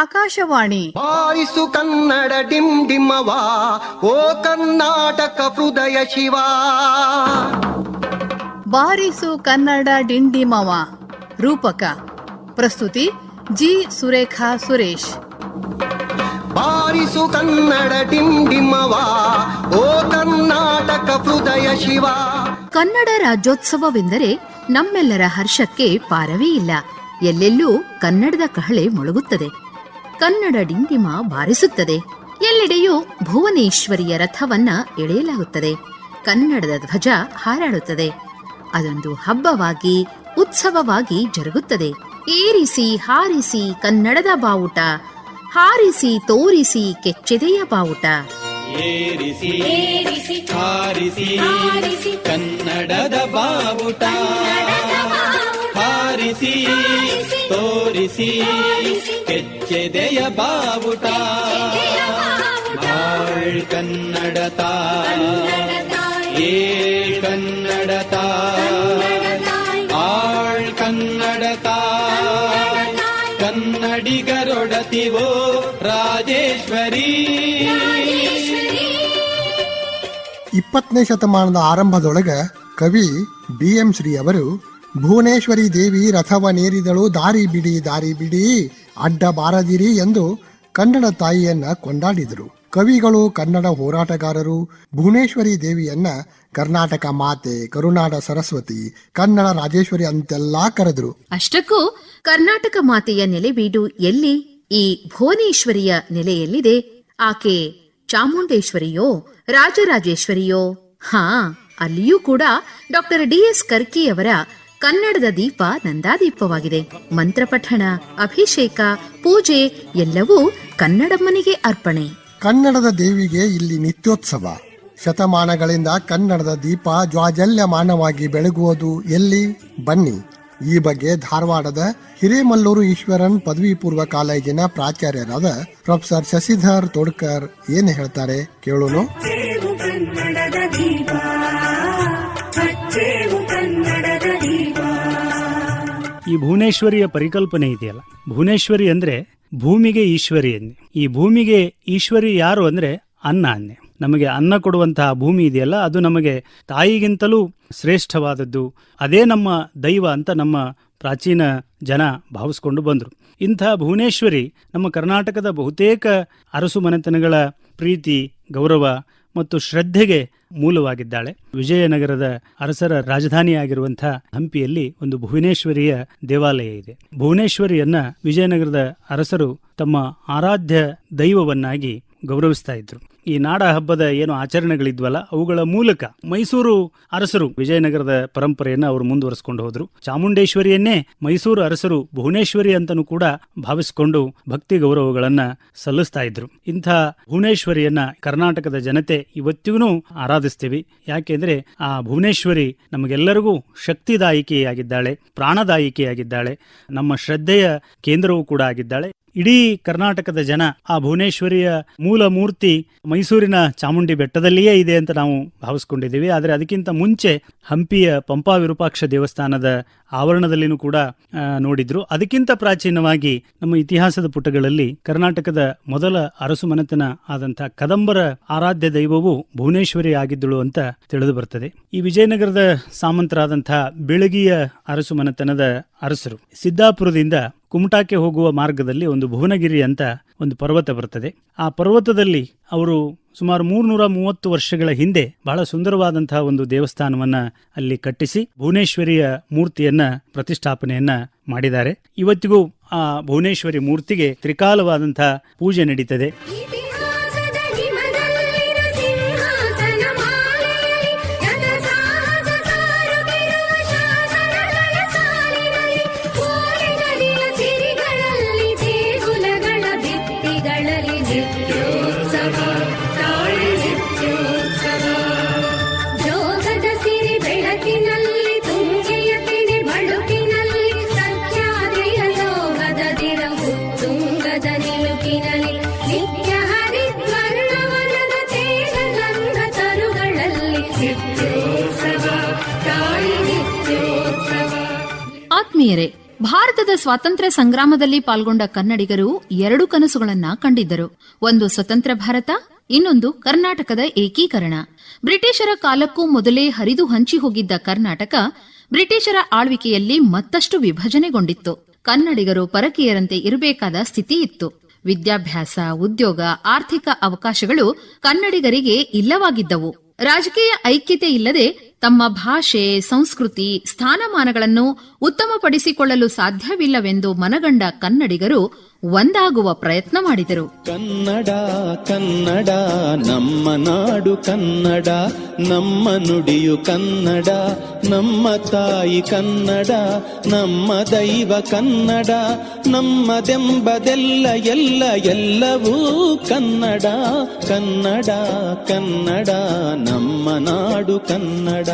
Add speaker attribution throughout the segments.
Speaker 1: ಆಕಾಶವಾಣಿ.
Speaker 2: ಬಾರಿಸು ಕನ್ನಡ ಡಿಮ್ ಡಿಮ್ಮವಾ ಓ ಕರ್ನಾಟಕ ಹೃದಯ ಶಿವ.
Speaker 1: ಬಾರಿಸು ಕನ್ನಡ ಡಿಂಡಿಮವ ರೂಪಕ ಪ್ರಸ್ತುತಿ ಜಿ ಸುರೇಖಾ ಸುರೇಶ್.
Speaker 2: ಬಾರಿಸು ಕನ್ನಡ ಡಿಮ್ ಡಿಮ್ಮವ ಓ ಕರ್ನಾಟಕ ಹೃದಯ ಶಿವ.
Speaker 3: ಕನ್ನಡ ರಾಜ್ಯೋತ್ಸವವೆಂದರೆ ನಮ್ಮೆಲ್ಲರ ಹರ್ಷಕ್ಕೆ ಪಾರವೇ ಇಲ್ಲ. ಎಲ್ಲೆಲ್ಲೂ ಕನ್ನಡದ ಕಹಳೆ ಮೊಳಗುತ್ತದೆ. ಕನ್ನಡ ಡಿಂಡಿಮ ಬಾರಿಸುತ್ತದೆ. ಎಲ್ಲೆಡೆಯೂ ಭುವನೇಶ್ವರಿಯ ರಥವನ್ನ ಎಳೆಯಲಾಗುತ್ತದೆ. ಕನ್ನಡದ ಧ್ವಜ ಹಾರಾಡುತ್ತದೆ. ಅದೊಂದು ಹಬ್ಬವಾಗಿ ಉತ್ಸವವಾಗಿ ಜರುಗುತ್ತದೆ. ಏರಿಸಿ ಹಾರಿಸಿ ಕನ್ನಡದ ಬಾವುಟ. ಹಾರಿಸಿ ತೋರಿಸಿ ಕೆಚ್ಚೆದೆಯ ಬಾವುಟ.
Speaker 4: ಏರಿಸಿ ಹಾರಿಸಿ ಕನ್ನಡದ ಬಾವುಟ. ಹಾರಿಸಿ, ತೋರಿಸಿ, ಕೆಚ್ಚೆದೆಯ ಬಾವುಟ. ಬಾಳ್ ಕನ್ನಡತ, ಏ ಕನ್ನಡತ. ಆಳ್ ಕನ್ನಡತ. ಕನ್ನಡಿಗರೊಡತಿವೋ ರಾಜೇಶ್ವರಿ.
Speaker 5: ಇಪ್ಪತ್ತನೇ ಶತಮಾನದ ಆರಂಭದೊಳಗ ಕವಿ ಬಿ ಎಂ ಶ್ರೀ ಅವರು ಭುವನೇಶ್ವರಿ ದೇವಿ ರಥವನೇರಿದಳು ದಾರಿ ಬಿಡಿ ದಾರಿ ಬಿಡಿ, ಅಡ್ಡ ಬಾರದಿರಿ ಎಂದು ಕನ್ನಡ ತಾಯಿಯನ್ನ ಕೊಂಡಾಡಿದರು. ಕವಿಗಳು, ಕನ್ನಡ ಹೋರಾಟಗಾರರು, ಭುವನೇಶ್ವರಿ ದೇವಿಯನ್ನ ಕರ್ನಾಟಕ ಮಾತೆ ಕರುನಾಡ ಸರಸ್ವತಿ, ಕನ್ನಡ ರಾಜೇಶ್ವರಿ ಅಂತೆಲ್ಲಾ ಕರೆದ್ರು.
Speaker 3: ಅಷ್ಟಕ್ಕೂ ಕರ್ನಾಟಕ ಮಾತೆಯ ನೆಲೆಬೀಡು ಎಲ್ಲಿ? ಈ ಭುವನೇಶ್ವರಿಯ ನೆಲೆಯಲ್ಲಿದೆ ಆಕೆ ಚಾಮುಂಡೇಶ್ವರಿಯೋ, ರಾಜರಾಜೇಶ್ವರಿಯೋ? ಹಾ, ಅಲ್ಲಿಯೂ ಕೂಡ ಡಾಕ್ಟರ್ ಡಿ ಎಸ್ ಕರ್ಕಿಯವರ ಕನ್ನಡದ ದೀಪ ನಂದಾದೀಪವಾಗಿದೆ. ಮಂತ್ರಪಠಣ ಅಭಿಷೇಕ ಪೂಜೆ ಎಲ್ಲವೂ ಕನ್ನಡಮ್ಮನಿಗೆ ಅರ್ಪಣೆ.
Speaker 5: ಕನ್ನಡದ ದೇವಿಗೆ ಇಲ್ಲಿ ನಿತ್ಯೋತ್ಸವ. ಶತಮಾನಗಳಿಂದ ಕನ್ನಡದ ದೀಪ ಜ್ವಾಜಲ್ಯಮಾನವಾಗಿ ಬೆಳಗುವುದು ಎಲ್ಲಿ? ಬನ್ನಿ. ಈ ಬಗ್ಗೆ ಧಾರವಾಡದ ಹಿರೇಮಲ್ಲೂರು ಈಶ್ವರನ್ ಪದವಿ ಪೂರ್ವ ಕಾಲೇಜಿನ ಪ್ರಾಚಾರ್ಯರಾದ ಪ್ರೊಫೆಸರ್ ಶಶಿಧರ್ ತೋಡ್ಕರ್ ಏನು ಹೇಳ್ತಾರೆ ಕೇಳೋನು?
Speaker 6: ಈ ಭುವನೇಶ್ವರಿಯ ಪರಿಕಲ್ಪನೆ ಇದೆಯಲ್ಲ? ಭುವನೇಶ್ವರಿ ಅಂದ್ರೆ ಭೂಮಿಗೆ ಈಶ್ವರಿ ಅನ್ನಿ. ಈ ಭೂಮಿಗೆ ಈಶ್ವರಿ ಯಾರು ಅಂದ್ರೆ ಅನ್ನ ಅನ್ನೆ. ನಮಗೆ ಅನ್ನ ಕೊಡುವಂತಹ ಭೂಮಿ ಇದೆಯಲ್ಲ, ಅದು ನಮಗೆ ತಾಯಿಗಿಂತಲೂ ಶ್ರೇಷ್ಠವಾದದ್ದು. ಅದೇ ನಮ್ಮ ದೈವ ಅಂತ ನಮ್ಮ ಪ್ರಾಚೀನ ಜನ ಭಾವಿಸ್ಕೊಂಡು ಬಂದರು. ಇಂಥ ಭುವನೇಶ್ವರಿ ನಮ್ಮ ಕರ್ನಾಟಕದ ಬಹುತೇಕ ಅರಸು ಮನೆತನಗಳ ಪ್ರೀತಿ, ಗೌರವ ಮತ್ತು ಶ್ರದ್ಧೆಗೆ ಮೂಲವಾಗಿದ್ದಾಳೆ. ವಿಜಯನಗರದ ಅರಸರ ರಾಜಧಾನಿಯಾಗಿರುವಂತಹ ಹಂಪಿಯಲ್ಲಿ ಒಂದು ಭುವನೇಶ್ವರಿಯ ದೇವಾಲಯ ಇದೆ. ಭುವನೇಶ್ವರಿಯನ್ನ ವಿಜಯನಗರದ ಅರಸರು ತಮ್ಮ ಆರಾಧ್ಯ ದೈವವನ್ನಾಗಿ ಗೌರವಿಸ್ತಾ ಇದ್ರು. ಈ ನಾಡ ಹಬ್ಬದ ಏನು ಆಚರಣೆಗಳಿದ್ವಲ್ಲ, ಅವುಗಳ ಮೂಲಕ ಮೈಸೂರು ಅರಸರು ವಿಜಯನಗರದ ಪರಂಪರೆಯನ್ನು ಅವರು ಮುಂದುವರಿಸಿಕೊಂಡು ಹೋದ್ರು. ಚಾಮುಂಡೇಶ್ವರಿಯನ್ನೇ ಮೈಸೂರು ಅರಸರು ಭುವನೇಶ್ವರಿ ಅಂತನೂ ಕೂಡ ಭಾವಿಸಿಕೊಂಡು ಭಕ್ತಿ ಗೌರವಗಳನ್ನ ಸಲ್ಲಿಸ್ತಾ ಇದ್ರು. ಇಂಥ ಭುವನೇಶ್ವರಿಯನ್ನ ಕರ್ನಾಟಕದ ಜನತೆ ಇವತ್ತಿಗೂ ಆರಾಧಿಸ್ತೀವಿ. ಯಾಕೆಂದ್ರೆ ಆ ಭುವನೇಶ್ವರಿ ನಮಗೆಲ್ಲರಿಗೂ ಶಕ್ತಿದಾಯಿಕೆಯಾಗಿದ್ದಾಳೆ, ಪ್ರಾಣದಾಯಿಕೆಯಾಗಿದ್ದಾಳೆ, ನಮ್ಮ ಶ್ರದ್ಧೆಯ ಕೇಂದ್ರವೂ ಕೂಡ ಆಗಿದ್ದಾಳೆ. ಇಡೀ ಕರ್ನಾಟಕದ ಜನ ಆ ಭುವನೇಶ್ವರಿಯ ಮೂಲ ಮೂರ್ತಿ ಮೈಸೂರಿನ ಚಾಮುಂಡಿ ಬೆಟ್ಟದಲ್ಲಿಯೇ ಇದೆ ಅಂತ ನಾವು ಭಾವಿಸ್ಕೊಂಡಿದ್ದೀವಿ. ಆದರೆ ಅದಕ್ಕಿಂತ ಮುಂಚೆ ಹಂಪಿಯ ಪಂಪಾ ವಿರೂಪಾಕ್ಷ ದೇವಸ್ಥಾನದ ಆವರಣದಲ್ಲಿನೂ ಕೂಡ ನೋಡಿದ್ರು. ಅದಕ್ಕಿಂತ ಪ್ರಾಚೀನವಾಗಿ ನಮ್ಮ ಇತಿಹಾಸದ ಪುಟಗಳಲ್ಲಿ ಕರ್ನಾಟಕದ ಮೊದಲ ಅರಸು ಮನೆತನ ಆದಂತಹ ಕದಂಬರ ಆರಾಧ್ಯ ದೈವವು ಭುವನೇಶ್ವರಿ ಆಗಿದ್ದಳು ಅಂತ ತಿಳಿದು ಬರ್ತದೆ. ಈ ವಿಜಯನಗರದ ಸಾಮಂತರಾದಂತಹ ಬೆಳಗಿಯ ಅರಸು ಮನೆತನದ ಅರಸರು ಸಿದ್ದಾಪುರದಿಂದ ಕುಮಟಾಕ್ಕೆ ಹೋಗುವ ಮಾರ್ಗದಲ್ಲಿ ಒಂದು ಭುವನಗಿರಿ ಅಂತ ಒಂದು ಪರ್ವತ ಬರ್ತದೆ. ಆ ಪರ್ವತದಲ್ಲಿ ಅವರು ಸುಮಾರು ಮೂರ್ನೂರ ಮೂವತ್ತು ವರ್ಷಗಳ ಹಿಂದೆ ಬಹಳ ಸುಂದರವಾದಂತಹ ಒಂದು ದೇವಸ್ಥಾನವನ್ನ ಅಲ್ಲಿ ಕಟ್ಟಿಸಿ ಭುವನೇಶ್ವರಿಯ ಮೂರ್ತಿಯನ್ನ ಪ್ರತಿಷ್ಠಾಪನೆಯನ್ನ ಮಾಡಿದ್ದಾರೆ. ಇವತ್ತಿಗೂ ಆ ಭುವನೇಶ್ವರಿ ಮೂರ್ತಿಗೆ ತ್ರಿಕಾಲವಾದಂತಹ ಪೂಜೆ ನಡೀತದೆ.
Speaker 3: ಆತ್ಮೀಯರೇ, ಭಾರತದ ಸ್ವಾತಂತ್ರ್ಯ ಸಂಗ್ರಾಮದಲ್ಲಿ ಪಾಲ್ಗೊಂಡ ಕನ್ನಡಿಗರು ಎರಡು ಕನಸುಗಳನ್ನ ಕಂಡಿದ್ದರು. ಒಂದು ಸ್ವತಂತ್ರ ಭಾರತ, ಇನ್ನೊಂದು ಕರ್ನಾಟಕದ ಏಕೀಕರಣ. ಬ್ರಿಟಿಷರ ಕಾಲಕ್ಕೂ ಮೊದಲೇ ಹರಿದು ಹಂಚಿ ಹೋಗಿದ್ದ ಕರ್ನಾಟಕ, ಬ್ರಿಟಿಷರ ಆಳ್ವಿಕೆಯಲ್ಲಿ ಮತ್ತಷ್ಟು ವಿಭಜನೆಗೊಂಡಿತ್ತು. ಕನ್ನಡಿಗರು ಪರಕೀಯರಂತೆ ಇರಬೇಕಾದ ಸ್ಥಿತಿ ಇತ್ತು. ವಿದ್ಯಾಭ್ಯಾಸ, ಉದ್ಯೋಗ, ಆರ್ಥಿಕ ಅವಕಾಶಗಳು ಕನ್ನಡಿಗರಿಗೆ ಇಲ್ಲವಾಗಿದ್ದವು. ರಾಜಕೀಯ ಐಕ್ಯತೆ ಇಲ್ಲದೆ ತಮ್ಮ ಭಾಷೆ, ಸಂಸ್ಕೃತಿ, ಸ್ಥಾನಮಾನಗಳನ್ನು ಉತ್ತಮಪಡಿಸಿಕೊಳ್ಳಲು ಸಾಧ್ಯವಿಲ್ಲವೆಂದು ಮನಗಂಡ ಕನ್ನಡಿಗರು ಒಂದಾಗುವ ಪ್ರಯತ್ನ ಮಾಡಿದರು.
Speaker 4: ಕನ್ನಡ ಕನ್ನಡ, ನಮ್ಮ ನಾಡು ಕನ್ನಡ, ನಮ್ಮ ನುಡಿಯು ಕನ್ನಡ, ನಮ್ಮ ತಾಯಿ ಕನ್ನಡ, ನಮ್ಮ ದೈವ ಕನ್ನಡ ನಮ್ಮದೆಂಬದೆಲ್ಲ ಎಲ್ಲ, ಎಲ್ಲವೂ ಕನ್ನಡ ಕನ್ನಡ ಕನ್ನಡ, ನಮ್ಮ ನಾಡು ಕನ್ನಡ.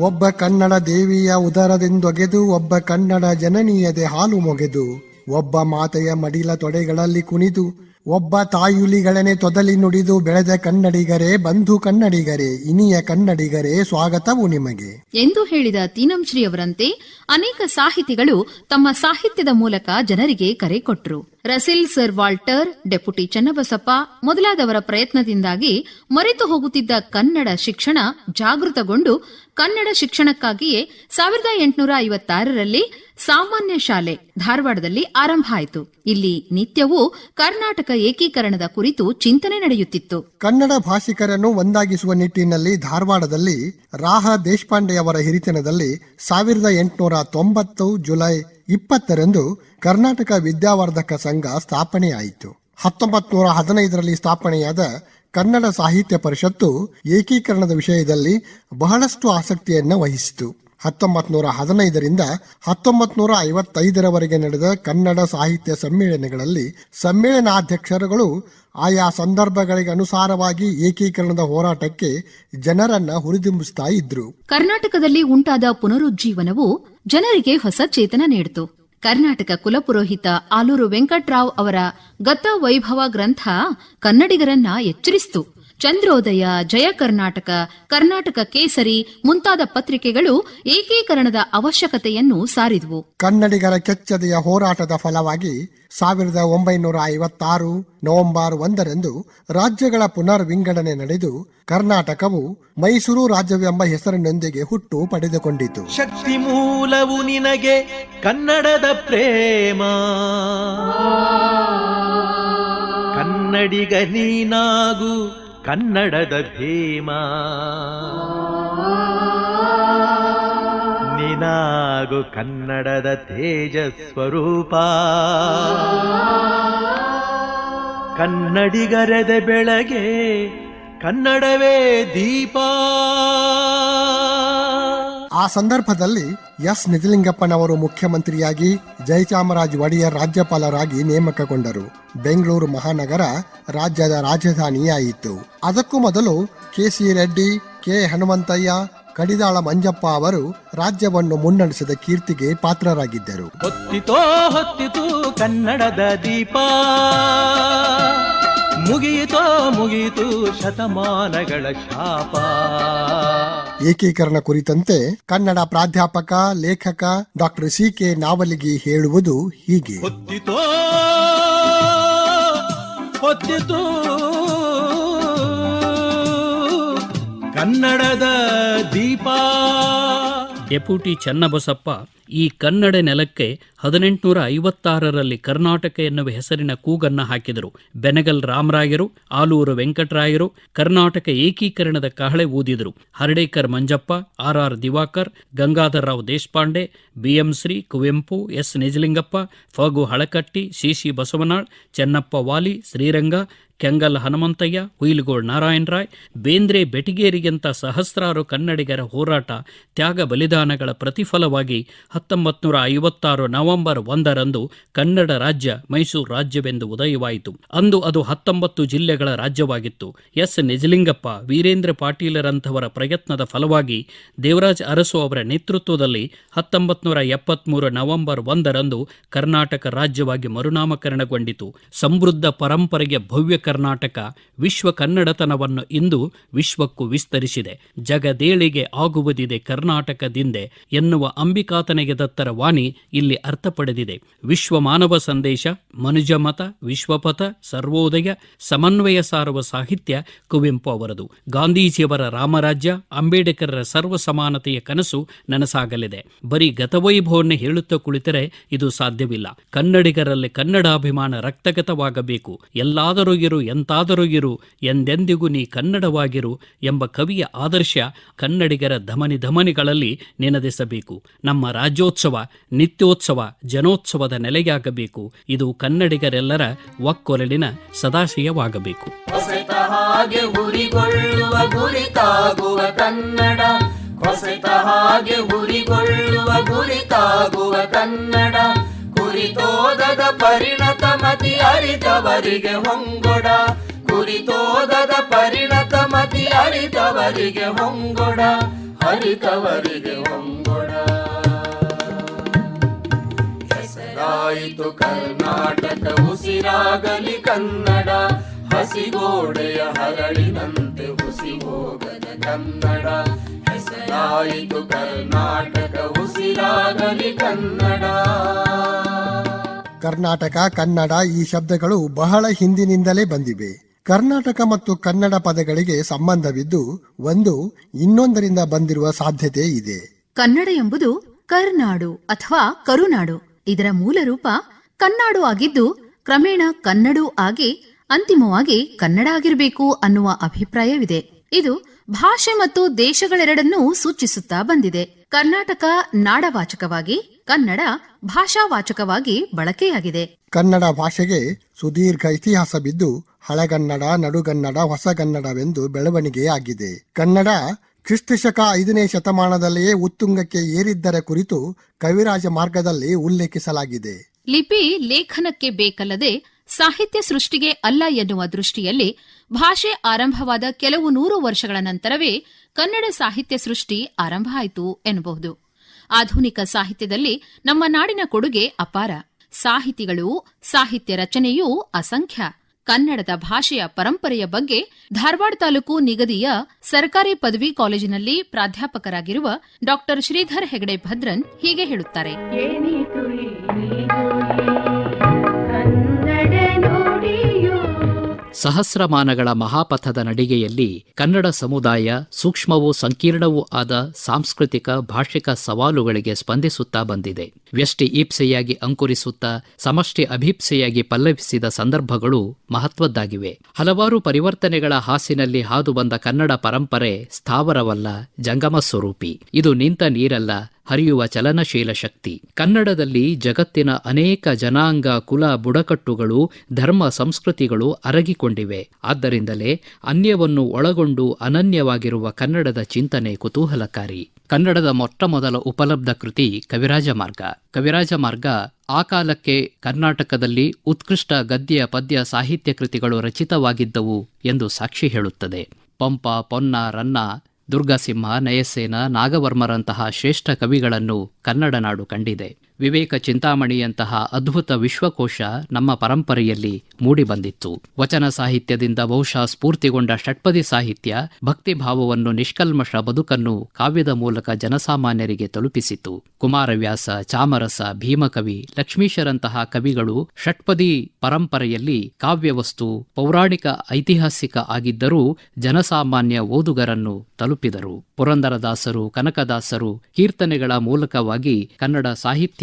Speaker 5: ಒಬ್ಬ ಕನ್ನಡ ದೇವಿಯ ಉದರದಿಂದೊಗೆದು ಒಬ್ಬ ಕನ್ನಡ ಜನನೀಯದೆ ಹಾಲು ಮೊಗೆದು ಒಬ್ಬ ಮಾತೆಯ ಮಡಿಲ ತೊಡೆಗಳಲ್ಲಿ ಕುಣಿದು ಒಬ್ಬ ತಾಯುಲಿಗಳನೆ ತೊದಲಿ ನುಡಿದು ಬೆಳೆದ ಕನ್ನಡಿಗರೇ ಬಂಧು ಕನ್ನಡಿಗರೇ ಇನಿಯ ಕನ್ನಡಿಗರೇ ಸ್ವಾಗತವು ನಿಮಗೆ.
Speaker 3: ಎಂದು ಹೇಳಿದ ತೀನಂಶ್ರೀ ಅವರಂತೆ ಅನೇಕ ಸಾಹಿತಿಗಳು ತಮ್ಮ ಸಾಹಿತ್ಯದ ಮೂಲಕ ಜನರಿಗೆ ಕರೆ ಕೊಟ್ಟರು ರಸಿಲ್ ಸರ್ ವಾಲ್ಟರ್, ಡೆಪ್ಯುಟಿ ಚನ್ನಬಸಪ್ಪ ಮೊದಲಾದವರ ಪ್ರಯತ್ನದಿಂದಾಗಿ ಮರೆತು ಹೋಗುತ್ತಿದ್ದ ಕನ್ನಡ ಶಿಕ್ಷಣ ಜಾಗೃತಗೊಂಡು ಕನ್ನಡ ಶಿಕ್ಷಣಕ್ಕಾಗಿಯೇ ಸಾವಿರದ ಎಂಟುನೂರ ಐವತ್ತಾರರಲ್ಲಿ ಸಾಮಾನ್ಯ ಶಾಲೆ ಧಾರವಾಡದಲ್ಲಿ ಆರಂಭ ಆಯಿತು. ಇಲ್ಲಿ ನಿತ್ಯವೂ ಕರ್ನಾಟಕ ಏಕೀಕರಣದ ಕುರಿತು ಚಿಂತನೆ ನಡೆಯುತ್ತಿತ್ತು.
Speaker 5: ಕನ್ನಡ ಭಾಷಿಕರನ್ನು ಒಂದಾಗಿಸುವ ನಿಟ್ಟಿನಲ್ಲಿ ಧಾರವಾಡದಲ್ಲಿ ರಾಹ ದೇಶಪಾಂಡೆಯವರ ಹಿರಿತನದಲ್ಲಿ ಸಾವಿರದ ಎಂಟುನೂರ ತೊಂಬತ್ತು ಜುಲೈ ಇಪ್ಪತ್ತರಂದು ಕರ್ನಾಟಕ ವಿದ್ಯಾವರ್ಧಕ ಸಂಘ ಸ್ಥಾಪನೆಯಾಯಿತು. ಹತ್ತೊಂಬತ್ತು ನೂರ ಹದಿನೈದರಲ್ಲಿ ಸ್ಥಾಪನೆಯಾದ ಕನ್ನಡ ಸಾಹಿತ್ಯ ಪರಿಷತ್ತು ಏಕೀಕರಣದ ವಿಷಯದಲ್ಲಿ ಬಹಳಷ್ಟು ಆಸಕ್ತಿಯನ್ನು ವಹಿಸಿತು. ಹತ್ತೊಂಬತ್ತು ನೂರ ಹದಿನೈದರಿಂದ ಹತ್ತೊಂಬತ್ತು ನೂರ ಐವತ್ತೈದರವರೆಗೆ ನಡೆದ ಕನ್ನಡ ಸಾಹಿತ್ಯ ಸಮ್ಮೇಳನಗಳಲ್ಲಿ ಸಮ್ಮೇಳನಾಧ್ಯಕ್ಷರುಗಳು ಆಯಾ ಸಂದರ್ಭಗಳಿಗೆ ಅನುಸಾರವಾಗಿ ಏಕೀಕರಣದ ಹೋರಾಟಕ್ಕೆ ಜನರನ್ನ ಹುರಿದುಂಬಿಸ್ತಾ ಇದ್ರು.
Speaker 3: ಕರ್ನಾಟಕದಲ್ಲಿ ಉಂಟಾದ ಪುನರುಜ್ಜೀವನವು ಜನರಿಗೆ ಹೊಸ ಚೇತನ ನೀಡಿತು. ಕರ್ನಾಟಕ ಕುಲಪುರೋಹಿತ ಆಲೂರು ವೆಂಕಟರಾವ್ ಅವರ ಗತ ವೈಭವ ಗ್ರಂಥ ಕನ್ನಡಿಗರನ್ನ ಎಚ್ಚರಿಸಿತು. ಚಂದ್ರೋದಯ ಜಯ ಕರ್ನಾಟಕ ಕರ್ನಾಟಕ ಕೇಸರಿ ಮುಂತಾದ ಪತ್ರಿಕೆಗಳು ಏಕೀಕರಣದ ಅವಶ್ಯಕತೆಯನ್ನು ಸಾರಿದವು.
Speaker 5: ಕನ್ನಡಿಗರ ಕೆಚ್ಚದೆಯ ಹೋರಾಟದ ಫಲವಾಗಿ ಸಾವಿರದ ಒಂಬೈನೂರ ಐವತ್ತಾರು ನವೆಂಬರ್ ಒಂದರಂದು ರಾಜ್ಯಗಳ ಪುನರ್ ವಿಂಗಡಣೆ ನಡೆದು ಕರ್ನಾಟಕವು ಮೈಸೂರು ರಾಜ್ಯವೆಂಬ ಹೆಸರಿನೊಂದಿಗೆ ಹುಟ್ಟು ಪಡೆದುಕೊಂಡಿತು.
Speaker 7: ಶಕ್ತಿ ಮೂಲವು ನಿನಗೆ ಕನ್ನಡದ ಪ್ರೇಮ. ಕನ್ನಡಿಗ ನೀನಾಗು ಕನ್ನಡದ ಭೀಮ. ನಿನಾಗು ಕನ್ನಡದ ತೇಜ ಸ್ವರೂಪ. ಕನ್ನಡಿಗರೆದೆ ಬೆಳಗ್ಗೆ ಕನ್ನಡವೇ ದೀಪ.
Speaker 5: ಆ ಸಂದರ್ಭದಲ್ಲಿ ಎಸ್. ನಿಜಲಿಂಗಪ್ಪನವರು ಮುಖ್ಯಮಂತ್ರಿಯಾಗಿ ಜಯಚಾಮರಾಜ್ ಒಡೆಯರ್ ರಾಜ್ಯಪಾಲರಾಗಿ ನೇಮಕಗೊಂಡರು. ಬೆಂಗಳೂರು ಮಹಾನಗರ ರಾಜ್ಯದ ರಾಜಧಾನಿಯಾಯಿತು. ಅದಕ್ಕೂ ಮೊದಲು ಕೆಸಿ ರೆಡ್ಡಿ, ಕೆ. ಹನುಮಂತಯ್ಯ, ಕಡಿದಾಳ ಮಂಜಪ್ಪ ಅವರು ರಾಜ್ಯವನ್ನು ಮುನ್ನಡೆಸಿದ ಕೀರ್ತಿಗೆ ಪಾತ್ರರಾಗಿದ್ದರು.
Speaker 7: ಹೊತ್ತಿತೋ ಹೊತ್ತಿತು ಕನ್ನಡದ ದೀಪ. ಮುಗಿಯಿತೋ ಮುಗಿಯಿತು ಶತಮಾನಗಳ ಶಾಪ.
Speaker 5: ಏಕೀಕರಣ ಕುರಿತಂತೆ ಕನ್ನಡ ಪ್ರಾಧ್ಯಾಪಕ ಲೇಖಕ ಡಾಕ್ಟರ್ ಸಿ ಕೆ ನಾವಲಿಗಿ ಹೇಳುವುದು ಹೀಗೆ.
Speaker 7: ಕನ್ನಡದ ದೀಪ.
Speaker 8: ಡೆಪ್ಯೂಟಿ ಚನ್ನಬಸಪ್ಪ, ಈ ಕನ್ನಡ ನೆಲಕ್ಕೆ ಹದಿನೆಂಟುನೂರ ಐವತ್ತಾರರಲ್ಲಿ ಕರ್ನಾಟಕ ಎನ್ನುವ ಹೆಸರಿನ ಕೂಗನ್ನ ಹಾಕಿದರು. ಬೆನಗಲ್ ರಾಮರಾಯರು, ಆಲೂರು ವೆಂಕಟರಾಯರು ಕರ್ನಾಟಕ ಏಕೀಕರಣದ ಕಹಳೆ ಊದಿದರು. Hardekar Manjappa, R R Diwakar Gangadhararao Deshpande, BM Shri Kuvempu, S Nijalingappa, Fagu Halakatti ಶಿಶಿ ಬಸವನಾಳ್, ಚೆನ್ನಪ್ಪ ವಾಲಿ, ಶ್ರೀರಂಗ ಕೆಂಗಲ್ ಹನುಮಂತಯ್ಯ, ಹುಯಿಲ್ಗೋಳ್ ನಾರಾಯಣ ರಾಯ್, ಬೇಂದ್ರೆ ಬೆಟಿಗೇರಿಗಿಂತ ಸಹಸ್ರಾರು ಕನ್ನಡಿಗರ ಹೋರಾಟ ತ್ಯಾಗ ಬಲಿದಾನಗಳ ಪ್ರತಿಫಲವಾಗಿ ಹತ್ತೊಂಬತ್ತು ನೂರ ಐವತ್ತಾರು ನವೆಂಬರ್ ಒಂದರಂದು ಕನ್ನಡ ರಾಜ್ಯ ಮೈಸೂರು ರಾಜ್ಯವೆಂದು ಉದಯವಾಯಿತು. ಅಂದು ಅದು ಹತ್ತೊಂಬತ್ತು ಜಿಲ್ಲೆಗಳ ರಾಜ್ಯವಾಗಿತ್ತು. ಎಸ್. ನಿಜಲಿಂಗಪ್ಪ, ವೀರೇಂದ್ರ ಪಾಟೀಲರಂಥವರ ಪ್ರಯತ್ನದ ಫಲವಾಗಿ ದೇವರಾಜ್ ಅರಸು ಅವರ ನೇತೃತ್ವದಲ್ಲಿ ಹತ್ತೊಂಬತ್ತು ನೂರ ಎಪ್ಪತ್ಮೂರು ನವೆಂಬರ್ ಒಂದರಂದು ಕರ್ನಾಟಕ ರಾಜ್ಯವಾಗಿ ಮರುನಾಮಕರಣಗೊಂಡಿತು. ಸಮೃದ್ಧ ಪರಂಪರೆಗೆ ಭವ್ಯ ಕರ್ನಾಟಕ ವಿಶ್ವ ಕನ್ನಡತನವನ್ನು ಇಂದು ವಿಶ್ವಕ್ಕೂ ವಿಸ್ತರಿಸಿದೆ. ಜಗದೇಳಿಗೆ ಆಗುವುದಿದೆ ಕರ್ನಾಟಕದಿಂದೆ ಎನ್ನುವ ಅಂಬಿಕಾತನೆಗೆ ದತ್ತರ ವಾಣಿ ಇಲ್ಲಿ ಅರ್ಥ ಪಡೆದಿದೆ. ವಿಶ್ವ ಮಾನವ ಸಂದೇಶ ಮನುಜಮತ ವಿಶ್ವಪಥ, ಸರ್ವೋದಯ, ಸಮನ್ವಯ ಸಾರುವ ಸಾಹಿತ್ಯ ಕುವೆಂಪು ಅವರದು. ಗಾಂಧೀಜಿಯವರ ರಾಮರಾಜ್ಯ, ಅಂಬೇಡ್ಕರರ ಸರ್ವ ಸಮಾನತೆಯ ಕನಸು ನನಸಾಗಲಿದೆ. ಬರೀ ಗತವೈಭವನ್ನೇ ಹೇಳುತ್ತಾ ಕುಳಿತರೆ ಇದು ಸಾಧ್ಯವಿಲ್ಲ. ಕನ್ನಡಿಗರಲ್ಲಿ ಕನ್ನಡಾಭಿಮಾನ ರಕ್ತಗತವಾಗಬೇಕು. ಎಲ್ಲಾದರೂ ಇರು ಎಂತಾದರೂ ಇರು, ಎಂದೆಂದಿಗೂ ನೀ ಕನ್ನಡವಾಗಿರು ಎಂಬ ಕವಿಯ ಆದರ್ಶ ಕನ್ನಡಿಗರ ಧಮನಿ ಧಮನಿಗಳಲ್ಲಿ ನೆನದಿಸಬೇಕು. ನಮ್ಮ ರಾಜ್ಯೋತ್ಸವ, ನಿತ್ಯೋತ್ಸವ, ಜನೋತ್ಸವದ ನೆಲೆಯಾಗಬೇಕು. ಇದು ಕನ್ನಡಿಗರೆಲ್ಲರ ಒಕ್ಕೊರಳಿನ ಸದಾಶಯವಾಗಬೇಕು.
Speaker 9: ಹೊಸತ ಹಾಗೆ ಉರಿಗೊಳ್ಳುವ ಗುರಿತಾಗುವ ಕನ್ನಡ. ಕುರಿತೋದದ ಪರಿಣತ ಮತಿ ಅರಿತವರಿಗೆ ಹೊಂಗೊಡ. ಕುರಿತೋದದ ಪರಿಣತ ಮತಿ ಅರಿತವರಿಗೆ ಹೊಂಗೊಡ. ಹರಿತವರಿಗೆ ಹೊಂಗೊಡ. ಹೆಸರಾಯಿತು ಕರ್ನಾಟಕ ಉಸಿರಾಗಲಿ ಕನ್ನಡ. ಹಸಿಗೋಡೆಯ ಹರಳಿನಂತೆ ಹುಸಿ ಹೋಗದ ಕನ್ನಡ. ಹೆಸರಾಯಿತು ಕರ್ನಾಟಕ ಉಸಿರಾಗಲಿ ಕನ್ನಡ.
Speaker 5: ಕರ್ನಾಟಕ, ಕನ್ನಡ ಈ ಶಬ್ದಗಳು ಬಹಳ ಹಿಂದಿನಿಂದಲೇ ಬಂದಿವೆ. ಕರ್ನಾಟಕ ಮತ್ತು ಕನ್ನಡ ಪದಗಳಿಗೆ ಸಂಬಂಧವಿದ್ದು ಒಂದು, ಇನ್ನೊಂದರಿಂದ ಬಂದಿರುವ ಸಾಧ್ಯತೆ ಇದೆ.
Speaker 3: ಕನ್ನಡ ಎಂಬುದು ಕರ್ನಾಡು ಅಥವಾ ಕರುನಾಡು. ಇದರ ಮೂಲ ರೂಪ ಕನ್ನಾಡು ಆಗಿದ್ದು, ಕ್ರಮೇಣ ಕನ್ನಡು ಆಗಿ, ಅಂತಿಮವಾಗಿ ಕನ್ನಡ ಆಗಿರಬೇಕು ಅನ್ನುವ ಅಭಿಪ್ರಾಯವಿದೆ. ಇದು ಭಾಷೆ ಮತ್ತು ದೇಶಗಳೆರಡನ್ನೂ ಸೂಚಿಸುತ್ತಾ ಬಂದಿದೆ. ಕರ್ನಾಟಕ ನಾಡವಾಚಕವಾಗಿ ಕನ್ನಡ ಭಾಷಾವಾಚಕವಾಗಿ ಬಳಕೆಯಾಗಿದೆ.
Speaker 5: ಕನ್ನಡ ಭಾಷೆಗೆ ಸುದೀರ್ಘ ಇತಿಹಾಸವಿದ್ದು ಹಳೆಗನ್ನಡ ನಡುಗನ್ನಡ ಹೊಸಗನ್ನಡವೆಂದು ಬೆಳವಣಿಗೆಯಾಗಿದೆ ಕನ್ನಡ ಕ್ರಿಸ್ತಶಕ ಐದನೇ ಶತಮಾನದಲ್ಲಿಯೇ ಉತ್ತುಂಗಕ್ಕೆ ಏರಿದ್ದರ ಕುರಿತು ಕವಿರಾಜ ಮಾರ್ಗದಲ್ಲಿ ಉಲ್ಲೇಖಿಸಲಾಗಿದೆ.
Speaker 3: ಲಿಪಿ ಲೇಖನಕ್ಕೆ ಬೇಕಲ್ಲದೆ ಸಾಹಿತ್ಯ ಸೃಷ್ಟಿಗೆ ಅಲ್ಲ ಎನ್ನುವ ದೃಷ್ಟಿಯಲ್ಲಿ ಭಾಷೆ ಆರಂಭವಾದ ಕೆಲವು ನೂರು ವರ್ಷಗಳ ನಂತರವೇ ಕನ್ನಡ ಸಾಹಿತ್ಯ ಸೃಷ್ಟಿ ಆರಂಭ ಆಯಿತು ಎನ್ನಬಹುದು. ಆಧುನಿಕ ಸಾಹಿತ್ಯದಲ್ಲಿ ನಮ್ಮ ನಾಡಿನ ಕೊಡುಗೆ ಅಪಾರ. ಸಾಹಿತಿಗಳು, ಸಾಹಿತ್ಯ ರಚನೆಯೂ ಅಸಂಖ್ಯ. ಕನ್ನಡದ ಭಾಷೆಯ ಪರಂಪರೆಯ ಬಗ್ಗೆ ಧಾರವಾಡ ತಾಲೂಕು ನಿಗದಿಯ ಸರ್ಕಾರಿ ಪದವಿ ಕಾಲೇಜಿನಲ್ಲಿ ಪ್ರಾಧ್ಯಾಪಕರಾಗಿರುವ ಡಾಕ್ಟರ್ ಶ್ರೀಧರ್ ಹೆಗಡೆ ಭದ್ರನ್ ಹೀಗೆ ಹೇಳುತ್ತಾರೆ.
Speaker 10: ಸಹಸ್ರಮಾನಗಳ ಮಹಾಪಥದ ನಡಿಗೆಯಲ್ಲಿ ಕನ್ನಡ ಸಮುದಾಯ ಸೂಕ್ಷ್ಮವೂ ಸಂಕೀರ್ಣವೂ ಆದ ಸಾಂಸ್ಕೃತಿಕ, ಭಾಷಿಕ ಸವಾಲುಗಳಿಗೆ ಸ್ಪಂದಿಸುತ್ತಾ ಬಂದಿದೆ. ವ್ಯಷ್ಟಿ ಈಪ್ಸೆಯಾಗಿ ಅಂಕುರಿಸುತ್ತಾ, ಸಮಷ್ಟಿ ಅಭೀಪ್ಸೆಯಾಗಿ ಪಲ್ಲವಿಸಿದ ಸಂದರ್ಭಗಳು ಮಹತ್ವದ್ದಾಗಿವೆ. ಹಲವಾರು ಪರಿವರ್ತನೆಗಳ ಹಾಸಿನಲ್ಲಿ ಹಾದು ಬಂದ ಕನ್ನಡ ಪರಂಪರೆ ಸ್ಥಾವರವಲ್ಲ, ಜಂಗಮ ಸ್ವರೂಪಿ. ಇದು ನಿಂತ ನೀರಲ್ಲ ಹರಿಯುವ ಚಲನಶೀಲ ಶಕ್ತಿ. ಕನ್ನಡದಲ್ಲಿ ಜಗತ್ತಿನ ಅನೇಕ ಜನಾಂಗ, ಕುಲ, ಬುಡಕಟ್ಟುಗಳು, ಧರ್ಮ, ಸಂಸ್ಕೃತಿಗಳು ಅರಗಿಕೊಂಡಿವೆ. ಆದ್ದರಿಂದಲೇ ಅನ್ಯವನ್ನು ಒಳಗೊಂಡು ಅನನ್ಯವಾಗಿರುವ ಕನ್ನಡದ ಚಿಂತನೆ ಕುತೂಹಲಕಾರಿ. ಕನ್ನಡದ ಮೊಟ್ಟಮೊದಲ ಉಪಲಬ್ಧ ಕೃತಿ ಕವಿರಾಜ ಮಾರ್ಗ. ಕವಿರಾಜ ಮಾರ್ಗ ಆ ಕಾಲಕ್ಕೆ ಕರ್ನಾಟಕದಲ್ಲಿ ಉತ್ಕೃಷ್ಟ ಗದ್ಯ, ಪದ್ಯ, ಸಾಹಿತ್ಯ ಕೃತಿಗಳು ರಚಿತವಾಗಿದ್ದವು ಎಂದು ಸಾಕ್ಷಿ ಹೇಳುತ್ತದೆ. ಪಂಪ, ಪೊನ್ನ, ರನ್ನ ದುರ್ಗಾಸಿಂಹ ನಯಸೇನ ನಾಗವರ್ಮರಂತಹ ಶ್ರೇಷ್ಠ ಕವಿಗಳನ್ನು ಕನ್ನಡ ನಾಡು ಕಂಡಿದೆ. ವಿವೇಕ ಚಿಂತಾಮಣಿಯಂತಹ ಅದ್ಭುತ ವಿಶ್ವಕೋಶ ನಮ್ಮ ಪರಂಪರೆಯಲ್ಲಿ ಮೂಡಿಬಂದಿತ್ತು ವಚನ ಸಾಹಿತ್ಯದಿಂದ ಬಹುಶಃ ಸ್ಫೂರ್ತಿಗೊಂಡ ಷಟ್ಪದಿ ಸಾಹಿತ್ಯ ಭಕ್ತಿಭಾವವನ್ನು ನಿಷ್ಕಲ್ಮಷ ಬದುಕನ್ನು ಕಾವ್ಯದ ಮೂಲಕ ಜನಸಾಮಾನ್ಯರಿಗೆ ತಲುಪಿಸಿತು. ಕುಮಾರವ್ಯಾಸ, ಚಾಮರಸ, ಭೀಮಕವಿ, ಲಕ್ಷ್ಮೀಶರಂತಹ ಕವಿಗಳು ಷಟ್ಪದಿ ಪರಂಪರೆಯಲ್ಲಿ ಕಾವ್ಯವಸ್ತು ಪೌರಾಣಿಕ ಐತಿಹಾಸಿಕ ಆಗಿದ್ದರೂ ಜನಸಾಮಾನ್ಯ ಓದುಗರನ್ನು ತಲುಪಿದರು. ಪುರಂದರದಾಸರು, ಕನಕದಾಸರು ಕೀರ್ತನೆಗಳ ಮೂಲಕವಾಗಿ ಕನ್ನಡ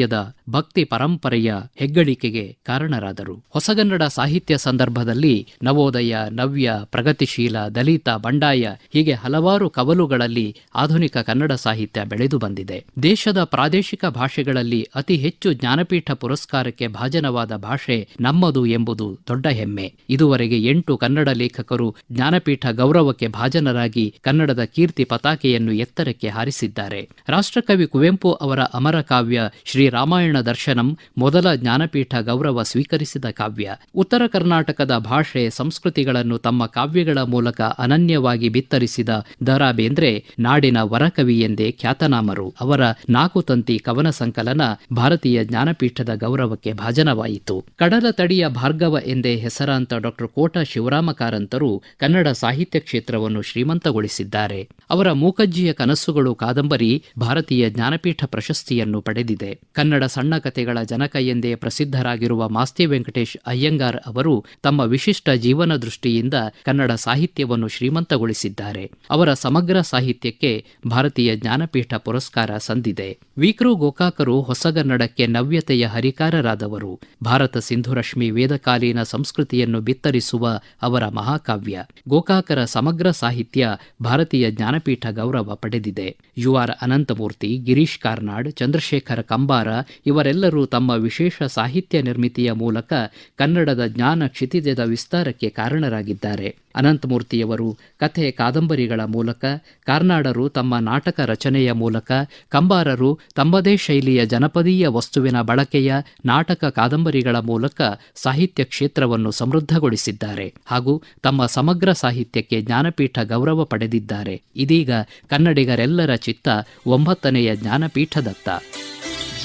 Speaker 10: ಸಾಹಿತ್ಯದ ಭಕ್ತಿ ಪರಂಪರೆಯ ಹೆಗ್ಗಳಿಕೆಗೆ ಕಾರಣರಾದರು. ಹೊಸಗನ್ನಡ ಸಾಹಿತ್ಯ ಸಂದರ್ಭದಲ್ಲಿ ನವೋದಯ, ನವ್ಯ, ಪ್ರಗತಿಶೀಲ, ದಲಿತ, ಬಂಡಾಯ ಹೀಗೆ ಹಲವಾರು ಕವಲುಗಳಲ್ಲಿ ಆಧುನಿಕ ಕನ್ನಡ ಸಾಹಿತ್ಯ ಬೆಳೆದು ಬಂದಿದೆ. ದೇಶದ ಪ್ರಾದೇಶಿಕ ಭಾಷೆಗಳಲ್ಲಿ ಅತಿ ಹೆಚ್ಚು ಜ್ಞಾನಪೀಠ ಪುರಸ್ಕಾರಕ್ಕೆ ಭಾಜನವಾದ ಭಾಷೆ ನಮ್ಮದು ಎಂಬುದು ದೊಡ್ಡ ಹೆಮ್ಮೆ. ಇದುವರೆಗೆ ಎಂಟು ಕನ್ನಡ ಲೇಖಕರು ಜ್ಞಾನಪೀಠ ಗೌರವಕ್ಕೆ ಭಾಜನರಾಗಿ ಕನ್ನಡದ ಕೀರ್ತಿ ಪತಾಕೆಯನ್ನು ಎತ್ತರಕ್ಕೆ ಹಾರಿಸಿದ್ದಾರೆ. ರಾಷ್ಟ್ರಕವಿ ಕುವೆಂಪು ಅವರ ಅಮರ ಕಾವ್ಯ ಶ್ರೀ ರಾಮಾಯಣ ದರ್ಶನಂ ಮೊದಲ ಜ್ಞಾನಪೀಠ ಗೌರವ ಸ್ವೀಕರಿಸಿದ ಕಾವ್ಯ. ಉತ್ತರ ಕರ್ನಾಟಕದ ಭಾಷೆ, ಸಂಸ್ಕೃತಿಗಳನ್ನು ತಮ್ಮ ಕಾವ್ಯಗಳ ಮೂಲಕ ಅನನ್ಯವಾಗಿ ಬಿತ್ತರಿಸಿದ ದ ರಾ ಬೇಂದ್ರೆ ನಾಡಿನ ವರಕವಿ ಎಂದೇ ಖ್ಯಾತನಾಮರು. ಅವರ ನಾಲ್ಕು ತಂತಿ ಕವನ ಸಂಕಲನ ಭಾರತೀಯ ಜ್ಞಾನಪೀಠದ ಗೌರವಕ್ಕೆ ಭಾಜನವಾಯಿತು. ಕಡಲ ತಡಿಯ ಭಾರ್ಗವ ಎಂದೇ ಹೆಸರಾಂತ ಡಾಕ್ಟರ್ ಕೋಟ ಶಿವರಾಮ ಕಾರಂತರು ಕನ್ನಡ ಸಾಹಿತ್ಯ ಕ್ಷೇತ್ರವನ್ನು ಶ್ರೀಮಂತಗೊಳಿಸಿದ್ದಾರೆ. ಅವರ ಮೂಕಜ್ಜಿಯ ಕನಸುಗಳು ಕಾದಂಬರಿ ಭಾರತೀಯ ಜ್ಞಾನಪೀಠ ಪ್ರಶಸ್ತಿಯನ್ನು ಪಡೆದಿದೆ. ಕನ್ನಡ ಸಣ್ಣ ಕಥೆಗಳ ಜನಕ ಎಂದೇ ಪ್ರಸಿದ್ಧರಾಗಿರುವ ಮಾಸ್ತಿ ವೆಂಕಟೇಶ್ ಅಯ್ಯಂಗಾರ್ ಅವರು ತಮ್ಮ ವಿಶಿಷ್ಟ ಜೀವನ ದೃಷ್ಟಿಯಿಂದ ಕನ್ನಡ ಸಾಹಿತ್ಯವನ್ನು ಶ್ರೀಮಂತಗೊಳಿಸಿದ್ದಾರೆ. ಅವರ ಸಮಗ್ರ ಸಾಹಿತ್ಯಕ್ಕೆ ಭಾರತೀಯ ಜ್ಞಾನಪೀಠ ಪುರಸ್ಕಾರ ಸಂದಿದೆ. ವಿಕ್ರು ಗೋಕಾಕರು ಹೊಸಗನ್ನಡಕ್ಕೆ ನವ್ಯತೆಯ ಹರಿಕಾರರಾದವರು. ಭಾರತ ಸಿಂಧುರಶ್ಮಿ ವೇದಕಾಲೀನ ಸಂಸ್ಕೃತಿಯನ್ನು ಬಿತ್ತರಿಸುವ ಅವರ ಮಹಾಕಾವ್ಯ. ಗೋಕಾಕರ ಸಮಗ್ರ ಸಾಹಿತ್ಯ ಭಾರತೀಯ ಜ್ಞಾನಪೀಠ ಗೌರವ ಪಡೆದಿದೆ. ಯು. ಆರ್. ಅನಂತಮೂರ್ತಿ, ಗಿರೀಶ್ ಕಾರ್ನಾಡ್, ಚಂದ್ರಶೇಖರ ಕಂಬಾರ ಇವರೆಲ್ಲರೂ ತಮ್ಮ ವಿಶೇಷ ಸಾಹಿತ್ಯ ನಿರ್ಮಿತಿಯ ಮೂಲಕ ಕನ್ನಡದ ಜ್ಞಾನ ಕ್ಷಿತಿಜದ ವಿಸ್ತಾರಕ್ಕೆ ಕಾರಣರಾಗಿದ್ದಾರೆ. ಅನಂತಮೂರ್ತಿಯವರು ಕಥೆ ಕಾದಂಬರಿಗಳ ಮೂಲಕ, ಕಾರ್ನಾಡರು ತಮ್ಮ ನಾಟಕ ರಚನೆಯ ಮೂಲಕ, ಕಂಬಾರರು ತಮ್ಮದೇ ಶೈಲಿಯ ಜನಪದೀಯ ವಸ್ತುವಿನ ಬಳಕೆಯ ನಾಟಕ ಕಾದಂಬರಿಗಳ ಮೂಲಕ ಸಾಹಿತ್ಯ ಕ್ಷೇತ್ರವನ್ನು ಸಮೃದ್ಧಗೊಳಿಸಿದ್ದಾರೆ ಹಾಗೂ ತಮ್ಮ ಸಮಗ್ರ ಸಾಹಿತ್ಯಕ್ಕೆ ಜ್ಞಾನಪೀಠ ಗೌರವ ಪಡೆದಿದ್ದಾರೆ. ಇದೀಗ ಕನ್ನಡಿಗರೆಲ್ಲರ ಚಿತ್ತ ಒಂಬತ್ತನೆಯ ಜ್ಞಾನಪೀಠದತ್ತ.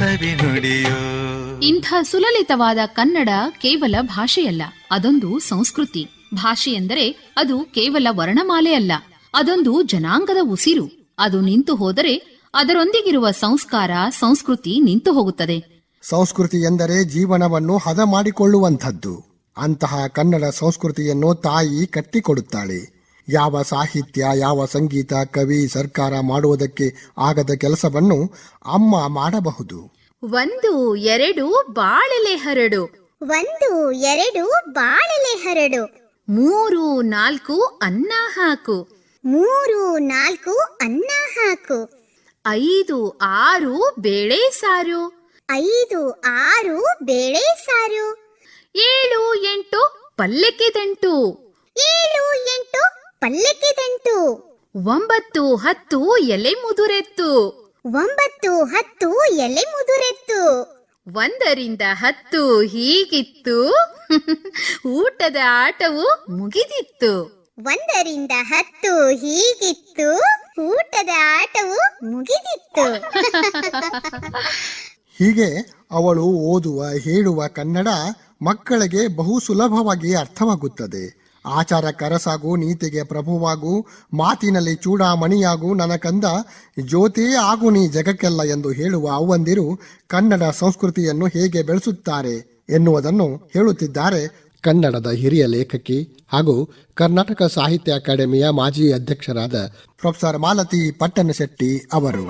Speaker 7: ನುಡಿಯೋ.
Speaker 3: ಇಂಥ ಸುಲಲಿತವಾದ ಕನ್ನಡ ಕೇವಲ ಭಾಷೆಯಲ್ಲ ಅದೊಂದು ಸಂಸ್ಕೃತಿ. ಭಾಷೆ ಎಂದರೆ ಅದು ಕೇವಲ ವರ್ಣಮಾಲೆ ಅಲ್ಲ ಅದೊಂದು ಜನಾಂಗದ ಉಸಿರು. ಅದು ನಿಂತು ಹೋದರೆ ಅದರೊಂದಿಗಿರುವ ಸಂಸ್ಕಾರ ಸಂಸ್ಕೃತಿ ನಿಂತು ಹೋಗುತ್ತದೆ.
Speaker 5: ಸಂಸ್ಕೃತಿ ಎಂದರೆ ಜೀವನವನ್ನು ಹದ ಮಾಡಿಕೊಳ್ಳುವಂಥದ್ದು ಅಂತಹ ಕನ್ನಡ ಸಂಸ್ಕೃತಿಯನ್ನು ತಾಯಿ ಕಟ್ಟಿಕೊಡುತ್ತಾಳೆ. ಯಾವ ಸಾಹಿತ್ಯ ಯಾವ ಸಂಗೀತ ಕವಿ ಸರ್ಕಾರ ಮಾಡುವುದಕ್ಕೆ ಆಗದ ಕೆಲಸವನ್ನು ಅಮ್ಮ ಮಾಡಬಹುದು.
Speaker 1: ಒಂದು ಎರಡು ಬಾಳೆಲೆ ಹರಡು.
Speaker 11: ಒಂದು ಎರಡು ಬಾಳೆಲೆ ಹರಡು.
Speaker 1: ಮೂರು ನಾಲ್ಕು ಅನ್ನ ಹಾಕು.
Speaker 11: ಮೂರು ನಾಲ್ಕು ಅನ್ನ ಹಾಕು.
Speaker 1: ಐದು ಆರು ಬೇಳೆ ಸಾರು.
Speaker 11: ಐದು ಆರು ಬೇಳೆ ಸಾರು.
Speaker 1: ಏಳು ಎಂಟು ಪಲ್ಲಕ್ಕೆ ದಂಟು.
Speaker 11: ಏಳು ಎಂಟು ಪಲ್ಯಕ್ಕೆ ತೆಂಟು
Speaker 1: ಒಂಬತ್ತು ಹತ್ತು ಎಲೆ ಮುದುರೆತ್ತು.
Speaker 11: ಒಂಬತ್ತು ಹತ್ತು ಎಲೆ ಮುದುರೆತ್ತು.
Speaker 1: ಒಂದರಿಂದ ಹತ್ತು ಹೀಗಿತ್ತು. ಊಟದ ಆಟವು ಮುಗಿದಿತ್ತು.
Speaker 11: ಒಂದರಿಂದ ಹತ್ತು ಹೀಗಿತ್ತು. ಊಟದ ಆಟವು ಮುಗಿದಿತ್ತು.
Speaker 5: ಹೀಗೆ ಅವಳು ಓದುವ ಹೇಳುವ ಕನ್ನಡ ಮಕ್ಕಳಿಗೆ ಬಹು ಸುಲಭವಾಗಿ ಅರ್ಥವಾಗುತ್ತದೆ. ಆಚಾರ ಕರಸಾಗು, ನೀತಿಗೆ ಪ್ರಭುವಾಗು, ಮಾತಿನಲ್ಲಿ ಚೂಡಾಮಣಿಯಾಗು, ನನಕಂದ ಕಂದ ಜ್ಯೋತೇ ಆಗು ನೀ ಜಗಕ್ಕೆಲ್ಲ ಎಂದು ಹೇಳುವ ಅವ್ವಂದಿರು ಕನ್ನಡ ಸಂಸ್ಕೃತಿಯನ್ನು ಹೇಗೆ ಬೆಳೆಸುತ್ತಾರೆ ಎನ್ನುವುದನ್ನು ಹೇಳುತ್ತಿದ್ದಾರೆ ಕನ್ನಡದ ಹಿರಿಯ ಲೇಖಕಿ ಹಾಗೂ ಕರ್ನಾಟಕ ಸಾಹಿತ್ಯ ಅಕಾಡೆಮಿಯ ಮಾಜಿ ಅಧ್ಯಕ್ಷರಾದ ಪ್ರೊಫೆಸರ್ ಮಾಲತಿ ಪಟ್ಟಣಶೆಟ್ಟಿ ಅವರು.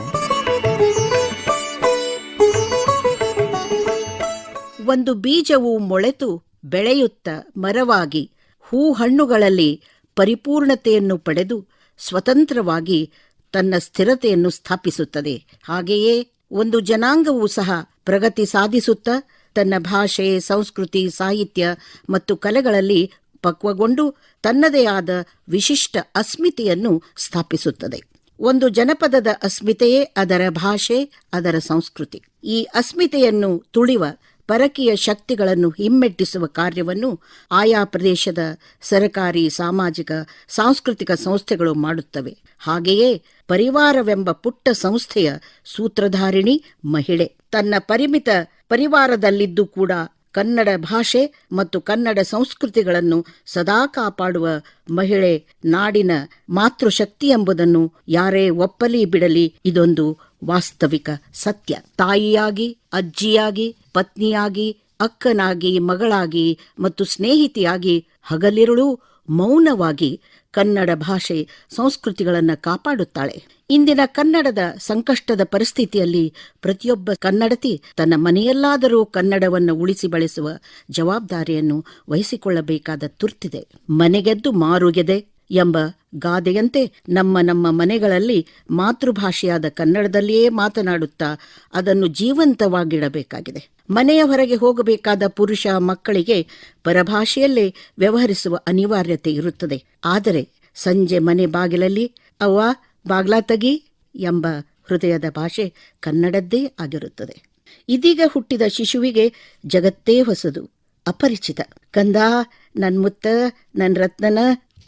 Speaker 12: ಒಂದು ಬೀಜವು ಮೊಳೆತು, ಬೆಳೆಯುತ್ತ ಮರವಾಗಿ ಹೂ ಹಣ್ಣುಗಳಲ್ಲಿ ಪರಿಪೂರ್ಣತೆಯನ್ನು ಪಡೆದು ಸ್ವತಂತ್ರವಾಗಿ ತನ್ನ ಸ್ಥಿರತೆಯನ್ನು ಸ್ಥಾಪಿಸುತ್ತದೆ. ಹಾಗೆಯೇ ಒಂದು ಜನಾಂಗವೂ ಸಹ ಪ್ರಗತಿ ಸಾಧಿಸುತ್ತಾ ತನ್ನ ಭಾಷೆ, ಸಂಸ್ಕೃತಿ, ಸಾಹಿತ್ಯ ಮತ್ತು ಕಲೆಗಳಲ್ಲಿ ಪಕ್ವಗೊಂಡು ತನ್ನದೇ ಆದ ವಿಶಿಷ್ಟ ಅಸ್ಮಿತೆಯನ್ನು ಸ್ಥಾಪಿಸುತ್ತದೆ. ಒಂದು ಜನಪದದ ಅಸ್ಮಿತೆಯೇ ಅದರ ಭಾಷೆ, ಅದರ ಸಂಸ್ಕೃತಿ. ಈ ಅಸ್ಮಿತೆಯನ್ನು ತುಳಿವ ಪರಕೀಯ ಶಕ್ತಿಗಳನ್ನು ಹಿಮ್ಮೆಟ್ಟಿಸುವ ಕಾರ್ಯವನ್ನು ಆಯಾ ಪ್ರದೇಶದ ಸರಕಾರಿ, ಸಾಮಾಜಿಕ, ಸಾಂಸ್ಕೃತಿಕ ಸಂಸ್ಥೆಗಳು ಮಾಡುತ್ತವೆ. ಹಾಗೆಯೇ ಪರಿವಾರವೆಂಬ ಪುಟ್ಟ ಸಂಸ್ಥೆಯ ಸೂತ್ರಧಾರಿಣಿ ಮಹಿಳೆ. ತನ್ನ ಪರಿಮಿತ ಪರಿವಾರದಲ್ಲಿದ್ದು ಕೂಡ ಕನ್ನಡ ಭಾಷೆ ಮತ್ತು ಕನ್ನಡ ಸಂಸ್ಕೃತಿಗಳನ್ನು ಸದಾ ಕಾಪಾಡುವ ಮಹಿಳೆ ನಾಡಿನ ಮಾತೃಶಕ್ತಿ ಎಂಬುದನ್ನು ಯಾರೇ ಒಪ್ಪಲಿ ಬಿಡಲಿ, ಇದೊಂದು ವಾಸ್ತವಿಕ ಸತ್ಯ. ತಾಯಿಯಾಗಿ ಅಜ್ಜಿಯಾಗಿ, ಪತ್ನಿಯಾಗಿ, ಅಕ್ಕನಾಗಿ, ಮಗಳಾಗಿ ಮತ್ತು ಸ್ನೇಹಿತಿಯಾಗಿ ಹಗಲಿರುಳು ಮೌನವಾಗಿ ಕನ್ನಡ ಭಾಷೆ ಸಂಸ್ಕೃತಿಗಳನ್ನು ಕಾಪಾಡುತ್ತಾಳೆ. ಇಂದಿನ ಕನ್ನಡದ ಸಂಕಷ್ಟದ ಪರಿಸ್ಥಿತಿಯಲ್ಲಿ ಪ್ರತಿಯೊಬ್ಬ ಕನ್ನಡತಿ ತನ್ನ ಮನೆಯಲ್ಲಾದರೂ ಕನ್ನಡವನ್ನು ಉಳಿಸಿ ಬಳಸುವ ಜವಾಬ್ದಾರಿಯನ್ನು ವಹಿಸಿಕೊಳ್ಳಬೇಕಾದ ತುರ್ತಿದೆ. ಮನೆಗೆದ್ದು ಮಾರುಗೆದೆ ಎಂಬ ಗಾದೆಯಂತೆ ನಮ್ಮ ನಮ್ಮ ಮನೆಗಳಲ್ಲಿ ಮಾತೃಭಾಷೆಯಾದ ಕನ್ನಡದಲ್ಲಿಯೇ ಮಾತನಾಡುತ್ತಾ ಅದನ್ನು ಜೀವಂತವಾಗಿಡಬೇಕಾಗಿದೆ. ಮನೆಯ ಹೊರಗೆ ಹೋಗಬೇಕಾದ ಪುರುಷ ಮಕ್ಕಳಿಗೆ ಪರಭಾಷೆಯಲ್ಲೇ ವ್ಯವಹರಿಸುವ ಅನಿವಾರ್ಯತೆ ಇರುತ್ತದೆ. ಆದರೆ ಸಂಜೆ ಮನೆ ಬಾಗಿಲಲ್ಲಿ ಅವ್ವ ಬಾಗ್ಲಾ ತಗಿ ಎಂಬ ಹೃದಯದ ಭಾಷೆ ಕನ್ನಡದ್ದೇ ಆಗಿರುತ್ತದೆ. ಇದೀಗ ಹುಟ್ಟಿದ ಶಿಶುವಿಗೆ ಜಗತ್ತೇ ಹೊಸದು, ಅಪರಿಚಿತ. ಕಂದ ನನ್ ಮುತ್ತ ನನ್ ರತ್ನನ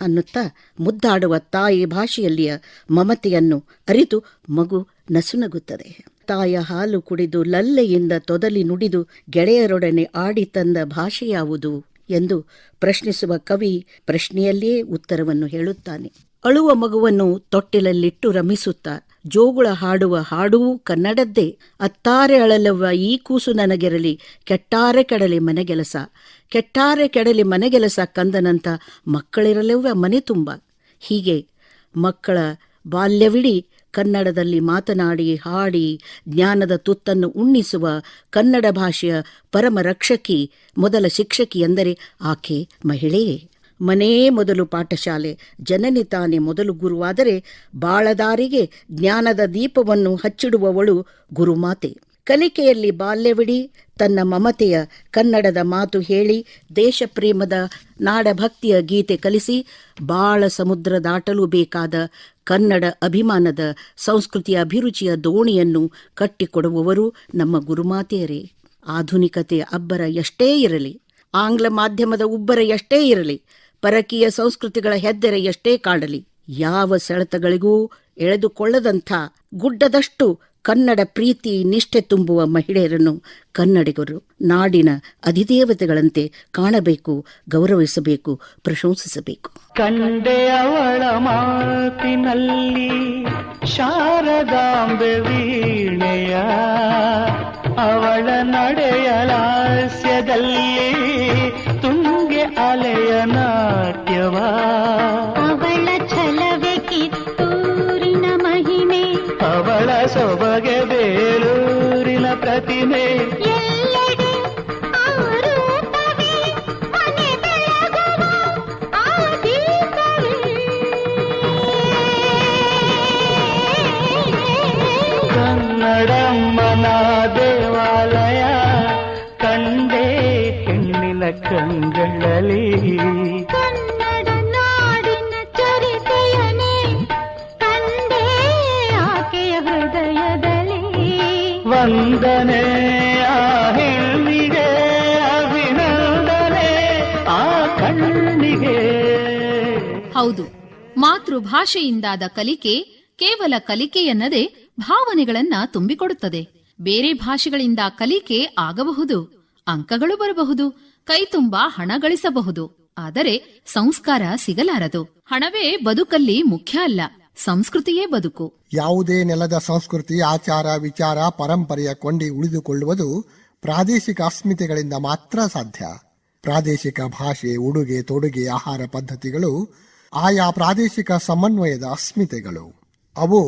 Speaker 12: ಅನ್ನುತ್ತಾ ಮುದ್ದಾಡುವ ತಾಯಿ ಭಾಷೆಯಲ್ಲಿಯ ಮಮತೆಯನ್ನು ಅರಿತು ಮಗು ನಸುನಗುತ್ತದೆ. ತಾಯ ಹಾಲು ಕುಡಿದು ಲಲ್ಲೆಯಿಂದ ತೊದಲಿ ನುಡಿದು ಗೆಳೆಯರೊಡನೆ ಆಡಿ ತಂದ ಭಾಷೆ ಯಾವುದು ಎಂದು ಪ್ರಶ್ನಿಸುವ ಕವಿ ಪ್ರಶ್ನೆಯಲ್ಲಿಯೇ ಉತ್ತರವನ್ನು ಹೇಳುತ್ತಾನೆ. ಅಳುವ ಮಗುವನ್ನು ತೊಟ್ಟಿಲಲ್ಲಿಟ್ಟು ರಮಿಸುತ್ತಾ, ಜೋಗುಳ ಹಾಡುವ ಹಾಡೂ ಕನ್ನಡದ್ದೇ, ಅತ್ತಾರೆ ಅಳಲವ್ವ ಈ ಕೂಸು ನನಗಿರಲಿ, ಕೆಟ್ಟಾರೆ ಕೆಡಲಿ ಮನೆಗೆಲಸ, ಕೆಟ್ಟಾರೆ ಕೆಡಲಿ ಮನೆಗೆಲಸ ಕಂದನಂತ ಮಕ್ಕಳಿರಲೆವ್ವ ಮನೆ ತುಂಬ. ಹೀಗೆ ಮಕ್ಕಳ ಬಾಲ್ಯವಿಡೀ ಕನ್ನಡದಲ್ಲಿ ಮಾತನಾಡಿ ಹಾಡಿ ಜ್ಞಾನದ ತುತ್ತನ್ನು ಉಣ್ಣಿಸುವ ಕನ್ನಡ ಭಾಷೆಯ ಪರಮ ರಕ್ಷಕಿ ಮೊದಲ ಶಿಕ್ಷಕಿ ಎಂದರೆ ಆಕೆ ಮಹಿಳೆಯೇ. ಮನೇ ಮೊದಲು ಪಾಠಶಾಲೆ. ಜನನಿ ತಾನೇ ಮೊದಲು ಗುರುವಾದರೆ ಬಾಳದಾರಿಗೆ ಜ್ಞಾನದ ದೀಪವನ್ನು ಹಚ್ಚಿಡುವವಳು ಗುರುಮಾತೆ. ಕಲಿಕೆಯಲ್ಲಿ ಬಾಲ್ಯವಿಡಿ, ತನ್ನ ಮಮತೆಯ ಕನ್ನಡದ ಮಾತು ಹೇಳಿ, ದೇಶಪ್ರೇಮದ ನಾಡಭಕ್ತಿಯ ಗೀತೆ ಕಲಿಸಿ, ಬಾಳ ಸಮುದ್ರ ದಾಟಲು ಬೇಕಾದ ಕನ್ನಡ ಅಭಿಮಾನದ ಸಂಸ್ಕೃತಿಯ ಅಭಿರುಚಿಯ ದೋಣಿಯನ್ನು ಕಟ್ಟಿಕೊಡುವವರು ನಮ್ಮ ಗುರುಮಾತೆಯರೇ. ಆಧುನಿಕತೆಯ ಅಬ್ಬರ ಎಷ್ಟೇ ಇರಲಿ, ಆಂಗ್ಲ ಮಾಧ್ಯಮದ ಉಬ್ಬರ ಎಷ್ಟೇ ಇರಲಿ ಪರಕೀಯ ಸಂಸ್ಕೃತಿಗಳ ಹೆದ್ದರೆ ಎಷ್ಟೇ ಕಾಡಲಿ ಯಾವ ಸೆಳೆತಗಳಿಗೂ ಎಳೆದುಕೊಳ್ಳದಂಥ ಗುಡ್ಡದಷ್ಟು ಕನ್ನಡ ಪ್ರೀತಿ ನಿಷ್ಠೆ ತುಂಬುವ ಮಹಿಳೆಯರನ್ನು ಕನ್ನಡಿಗರು ನಾಡಿನ ಅಧಿದೇವತೆಗಳಂತೆ ಕಾಣಬೇಕು, ಗೌರವಿಸಬೇಕು, ಪ್ರಶಂಸಿಸಬೇಕು.
Speaker 4: ಕಂಡೆ ಅವಳ ಮಾತಿನಲ್ಲಿ ಶಾರದಾಂಬೆ ವೀಣೆಯ ಅವಳ ನಡೆಯ ಲಾಸ್ಯದಲ್ಲಿ ತುಂಗೆ ಅಲೆಯ ನಾಟ್ಯವ
Speaker 11: ಅವಳ ಛಲವೆ ಕಿತ್ತೂರಿನ ಮಹಿಮೆ
Speaker 4: ಅವಳ ಸೊಬಗೆ ಬೇಲೂರಿನ ಪ್ರತಿಮೆ ಕಂಗಳಲ್ಲಿ
Speaker 11: ಕನ್ನಡ ನಾಡಿನ ಚರಿತೆಯನೇ ಕಂಡೆ ಆಕೆಯ ಹೃದಯದಲ್ಲಿ.
Speaker 4: ವಂದನೆ ಆ ಹೆಣ್ಣಿಗೆ ಅಭಿನಂದನೆ ಆ ಕಣ್ಣಿಗೆ.
Speaker 3: ಹೌದು ಮಾತೃಭಾಷೆಯಿಂದಾದ ಕಲಿಕೆ ಕೇವಲ ಕಲಿಕೆಯನ್ನದೆ ಭಾವನೆಗಳನ್ನ ತುಂಬಿಕೊಡುತ್ತದೆ. ಬೇರೆ ಭಾಷೆಗಳಿಂದ ಕಲಿಕೆ ಆಗಬಹುದು ಅಂಕಗಳು ಬರಬಹುದು ಕೈತುಂಬಾ ಹಣ ಗಳಿಸಬಹುದು. ಆದರೆ ಸಂಸ್ಕಾರ ಸಿಗಲಾರದು. ಹಣವೇ ಬದುಕಲ್ಲಿ ಮುಖ್ಯ ಅಲ್ಲ, ಸಂಸ್ಕೃತಿಯೇ ಬದುಕು.
Speaker 5: ಯಾವುದೇ ನೆಲದ ಸಂಸ್ಕೃತಿ, ಆಚಾರ, ವಿಚಾರ, ಪರಂಪರೆಯ ಕೊಂಡಿ ಉಳಿದುಕೊಳ್ಳುವುದು ಪ್ರಾದೇಶಿಕ ಅಸ್ಮಿತೆಗಳಿಂದ ಮಾತ್ರ ಸಾಧ್ಯ. ಪ್ರಾದೇಶಿಕ ಭಾಷೆ, ಉಡುಗೆ, ತೊಡುಗೆ, ಆಹಾರ ಪದ್ಧತಿಗಳು ಆಯಾ ಪ್ರಾದೇಶಿಕ ಸಮನ್ವಯದ ಅಸ್ಮಿತೆಗಳು. ಅವು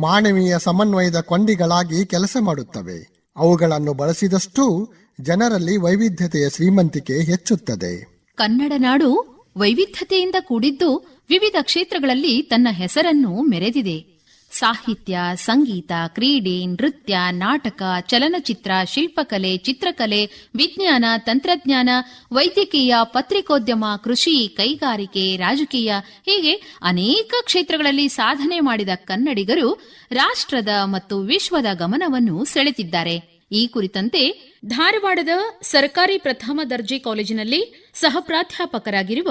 Speaker 5: ಮಾನವೀಯ ಸಮನ್ವಯದ ಕೊಂಡಿಗಳಾಗಿ ಕೆಲಸ ಮಾಡುತ್ತವೆ. ಅವುಗಳನ್ನು ಬಳಸಿದಷ್ಟು ಜನರಲ್ಲಿ ವೈವಿಧ್ಯತೆಯ ಶ್ರೀಮಂತಿಕೆ ಹೆಚ್ಚುತ್ತದೆ.
Speaker 3: ಕನ್ನಡ ನಾಡು ವೈವಿಧ್ಯತೆಯಿಂದ ಕೂಡಿದ್ದು ವಿವಿಧ ಕ್ಷೇತ್ರಗಳಲ್ಲಿ ತನ್ನ ಹೆಸರನ್ನು ಮೆರೆದಿದೆ. ಸಾಹಿತ್ಯ, ಸಂಗೀತ, ಕ್ರೀಡೆ, ನೃತ್ಯ, ನಾಟಕ, ಚಲನಚಿತ್ರ, ಶಿಲ್ಪಕಲೆ, ಚಿತ್ರಕಲೆ, ವಿಜ್ಞಾನ, ತಂತ್ರಜ್ಞಾನ, ವೈದ್ಯಕೀಯ, ಪತ್ರಿಕೋದ್ಯಮ, ಕೃಷಿ, ಕೈಗಾರಿಕೆ, ರಾಜಕೀಯ ಹೀಗೆ ಅನೇಕ ಕ್ಷೇತ್ರಗಳಲ್ಲಿ ಸಾಧನೆ ಮಾಡಿದ ಕನ್ನಡಿಗರು ರಾಷ್ಟ್ರದ ಮತ್ತು ವಿಶ್ವದ ಗಮನವನ್ನು ಸೆಳೆತಿದ್ದಾರೆ ಈ ಕುರಿತಂತೆ ಧಾರವಾಡದ ಸರ್ಕಾರಿ ಪ್ರಥಮ ದರ್ಜೆ ಕಾಲೇಜಿನಲ್ಲಿ ಸಹ ಪ್ರಾಧ್ಯಾಪಕರಾಗಿರುವ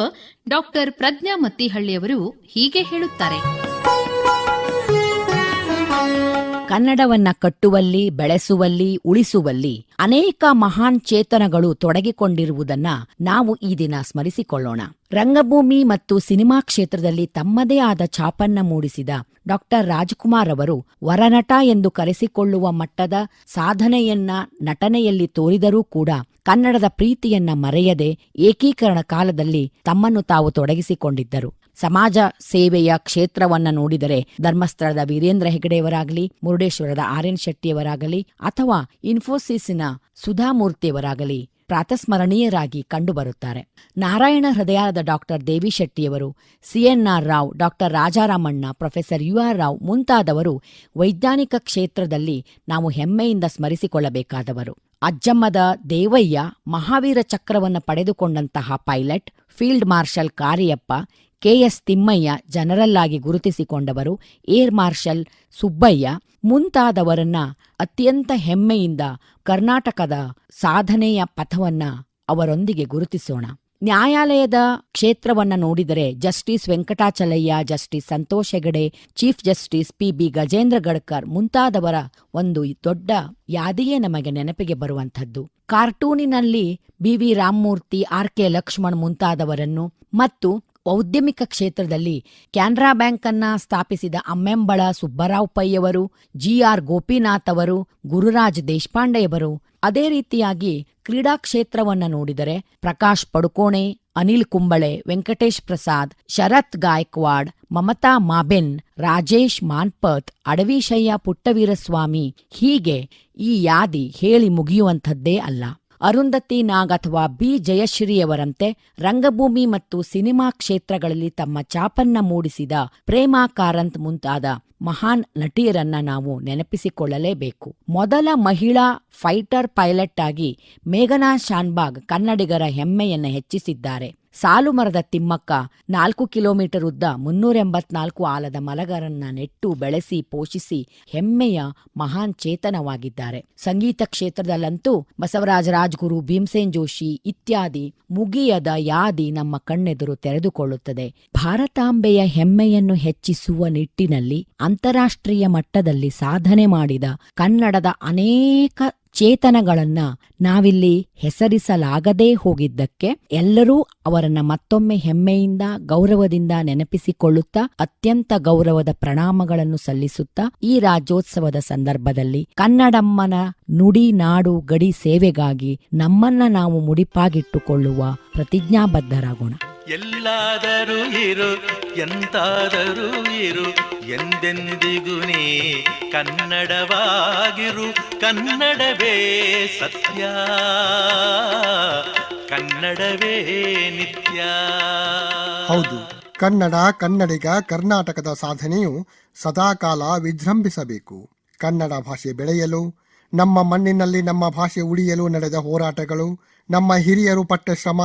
Speaker 3: ಡಾಕ್ಟರ್ ಪ್ರಜ್ಞಾ ಮತ್ತಿಹಳ್ಳಿಯವರು ಹೀಗೆ ಹೇಳುತ್ತಾರೆ.
Speaker 13: ಕನ್ನಡವನ್ನ ಕಟ್ಟುವಲ್ಲಿ ಬೆಳೆಸುವಲ್ಲಿ ಉಳಿಸುವಲ್ಲಿ ಅನೇಕ ಮಹಾನ್ ಚೇತನಗಳು ತೊಡಗಿಕೊಂಡಿರುವುದನ್ನ ನಾವು ಈ ದಿನ ಸ್ಮರಿಸಿಕೊಳ್ಳೋಣ. ರಂಗಭೂಮಿ ಮತ್ತು ಸಿನಿಮಾ ಕ್ಷೇತ್ರದಲ್ಲಿ ತಮ್ಮದೇ ಆದ ಛಾಪನ್ನ ಮೂಡಿಸಿದ ಡಾಕ್ಟರ್ ರಾಜ್ಕುಮಾರ್ ಅವರು ವರನಟ ಎಂದು ಕರೆಸಿಕೊಳ್ಳುವ ಮಟ್ಟದ ಸಾಧನೆಯನ್ನ ನಟನೆಯಲ್ಲಿ ತೋರಿದರೂ ಕೂಡ ಕನ್ನಡದ ಪ್ರೀತಿಯನ್ನ ಮರೆಯದೆ ಏಕೀಕರಣ ಕಾಲದಲ್ಲಿ ತಮ್ಮನ್ನು ತಾವು ತೊಡಗಿಸಿಕೊಂಡಿದ್ದರು. ಸಮಾಜ ಸೇವೆಯ ಕ್ಷೇತ್ರವನ್ನ ನೋಡಿದರೆ ಧರ್ಮಸ್ಥಳದ ವೀರೇಂದ್ರ ಹೆಗಡೆಯವರಾಗಲಿ ಮುರುಡೇಶ್ವರದ ಆರ್ ಎನ್ ಶೆಟ್ಟಿಯವರಾಗಲಿ ಅಥವಾ ಇನ್ಫೋಸಿಸ್ನ ಸುಧಾಮೂರ್ತಿಯವರಾಗಲಿ ಪ್ರಾತಸ್ಮರಣೀಯರಾಗಿ ಕಂಡುಬರುತ್ತಾರೆ. ನಾರಾಯಣ ಹೃದಯದ ಡಾಕ್ಟರ್ ದೇವಿ ಶೆಟ್ಟಿಯವರು CNR Rao, doctor Rajaramanna, professor U R Rao ಮುಂತಾದವರು ವೈಜ್ಞಾನಿಕ ಕ್ಷೇತ್ರದಲ್ಲಿ ನಾವು ಹೆಮ್ಮೆಯಿಂದ ಸ್ಮರಿಸಿಕೊಳ್ಳಬೇಕಾದವರು. ಅಜ್ಜಮ್ಮದ ದೇವಯ್ಯ ಮಹಾವೀರ ಚಕ್ರವನ್ನು ಪಡೆದುಕೊಂಡಂತಹ pilot, field marshal Cariappa KS Thimmayya general ಆಗಿ ಗುರುತಿಸಿಕೊಂಡವರು, ಏರ್ ಮಾರ್ಷಲ್ ಸುಬ್ಬಯ್ಯ ಮುಂತಾದವರನ್ನ ಅತ್ಯಂತ ಹೆಮ್ಮೆಯಿಂದ ಕರ್ನಾಟಕದ ಸಾಧನೆಯ ಪಥವನ್ನ ಅವರೊಂದಿಗೆ ಗುರುತಿಸೋಣ. ನ್ಯಾಯಾಲಯದ ಕ್ಷೇತ್ರವನ್ನ ನೋಡಿದರೆ justice Venkatachaliah, justice Santosh Hegde, chief justice P B Gajendra Gadkar ಮುಂತಾದವರ ಒಂದು ದೊಡ್ಡ ಯಾದಿಯೇ ನಮಗೆ ನೆನಪಿಗೆ ಬರುವಂಥದ್ದು. ಕಾರ್ಟೂನಿನಲ್ಲಿ B V Ramamurthy, R K Laxman ಮುಂತಾದವರನ್ನು ಮತ್ತು ಔದ್ಯಮಿಕ ಕ್ಷೇತ್ರದಲ್ಲಿ ಕ್ಯಾನರಾ ಬ್ಯಾಂಕ್ ಅನ್ನ ಸ್ಥಾಪಿಸಿದ ಅಮ್ಮೆಂಬಳ ಸುಬ್ಬರಾವ್ ಪೈಯವರು, ಜಿಆರ್ ಗೋಪಿನಾಥ್ ಅವರು, ಗುರುರಾಜ್ ದೇಶಪಾಂಡೆಯವರು ಅದೇ ರೀತಿಯಾಗಿ ಕ್ರೀಡಾ ಕ್ಷೇತ್ರವನ್ನ ನೋಡಿದರೆ ಪ್ರಕಾಶ್ ಪಡುಕೋಣೆ, ಅನಿಲ್ ಕುಂಬಳೆ, ವೆಂಕಟೇಶ್ ಪ್ರಸಾದ್, ಶರತ್ ಗಾಯಕ್ವಾಡ್, ಮಮತಾ ಮಾಬೆನ್, ರಾಜೇಶ್ ಮಾನ್ಪತ್, ಅಡವಿಶಯ್ಯ ಪುಟ್ಟವೀರಸ್ವಾಮಿ ಹೀಗೆ ಈ ಯಾದಿ ಹೇಳಿ ಮುಗಿಯುವಂಥದ್ದೇ ಅಲ್ಲ. ಅರುಂಧತಿ ನಾಗ್ ಅಥವಾ ಬಿ ಜಯಶ್ರೀಯವರಂತೆ ರಂಗಭೂಮಿ ಮತ್ತು ಸಿನಿಮಾ ಕ್ಷೇತ್ರಗಳಲ್ಲಿ ತಮ್ಮ ಚಾಪನ್ನ ಮೂಡಿಸಿದ ಪ್ರೇಮಾ ಕಾರಂತ್ ಮುಂತಾದ ಮಹಾನ್ ನಟಿಯರನ್ನ ನಾವು ನೆನಪಿಸಿಕೊಳ್ಳಲೇಬೇಕು. ಮೊದಲ ಮಹಿಳಾ ಫೈಟರ್ ಪೈಲಟ್ ಆಗಿ ಮೇಘನಾ ಶಾನ್ಬಾಗ್ ಕನ್ನಡಿಗರ ಹೆಮ್ಮೆಯನ್ನು ಹೆಚ್ಚಿಸಿದ್ದಾರೆ. ಸಾಲುಮರದ ತಿಮ್ಮಕ್ಕ ನಾಲ್ಕು ಕಿಲೋಮೀಟರ್ ಉದ್ದ ಮುನ್ನೂರ ಎಂಬತ್ನಾಲ್ಕು ಆಲದ ಮಲಗರನ್ನ ನೆಟ್ಟು ಬೆಳೆಸಿ ಪೋಷಿಸಿ ಹೆಮ್ಮೆಯ ಮಹಾನ್ ಚೇತನವಾಗಿದ್ದಾರೆ. ಸಂಗೀತ ಕ್ಷೇತ್ರದಲ್ಲಂತೂ ಬಸವರಾಜ ರಾಜ್ಗುರು ಭೀಮಸೇನ್ ಜೋಶಿ ಇತ್ಯಾದಿ ಮುಗಿಯದ ಯಾದಿ ನಮ್ಮ ಕಣ್ಣೆದುರು ತೆರೆದುಕೊಳ್ಳುತ್ತದೆ. ಭಾರತಾಂಬೆಯ ಹೆಮ್ಮೆಯನ್ನು ಹೆಚ್ಚಿಸುವ ನಿಟ್ಟಿನಲ್ಲಿ ಅಂತಾರಾಷ್ಟ್ರೀಯ ಮಟ್ಟದಲ್ಲಿ ಸಾಧನೆ ಮಾಡಿದ ಕನ್ನಡದ ಅನೇಕ ಚೇತನಗಳನ್ನ ನಾವಿಲ್ಲಿ ಹೆಸರಿಸಲಾಗದೇ ಹೋಗಿದ್ದಕ್ಕೆ ಎಲ್ಲರೂ ಅವರನ್ನ ಮತ್ತೊಮ್ಮೆ ಹೆಮ್ಮೆಯಿಂದ, ಗೌರವದಿಂದ ನೆನಪಿಸಿಕೊಳ್ಳುತ್ತಾ, ಅತ್ಯಂತ ಗೌರವದ ಪ್ರಣಾಮಗಳನ್ನು ಸಲ್ಲಿಸುತ್ತಾ ಈ ರಾಜ್ಯೋತ್ಸವದ ಸಂದರ್ಭದಲ್ಲಿ ಕನ್ನಡಮ್ಮನ ನುಡಿ ನಾಡು ಗಡಿ ಸೇವೆಗಾಗಿ ನಮ್ಮನ್ನ ನಾವು ಮುಡಿಪಾಗಿಟ್ಟುಕೊಳ್ಳುವ ಪ್ರತಿಜ್ಞಾಬದ್ಧರಾಗೋಣ.
Speaker 7: ಎಲ್ಲಾದರೂ ಇರು, ಎಂತಾದರೂ ಇರು, ಎಂದೆಂದಿಗೂ ನೀ ಕನ್ನಡವಾಗಿರು, ಕನ್ನಡವೇ ಸತ್ಯ, ಕನ್ನಡವೇ ನಿತ್ಯ.
Speaker 5: ಹೌದು, ಕನ್ನಡ ಕನ್ನಡಿಗ ಕರ್ನಾಟಕದ ಸಾಧನೆಯು ಸದಾಕಾಲ ವಿಜೃಂಭಿಸಬೇಕು. ಕನ್ನಡ ಭಾಷೆ ಬೆಳೆಯಲು, ನಮ್ಮ ಮಣ್ಣಿನಲ್ಲಿ ನಮ್ಮ ಭಾಷೆ ಉಳಿಯಲು ನಡೆದ ಹೋರಾಟಗಳು, ನಮ್ಮ ಹಿರಿಯರು ಪಟ್ಟ ಶ್ರಮ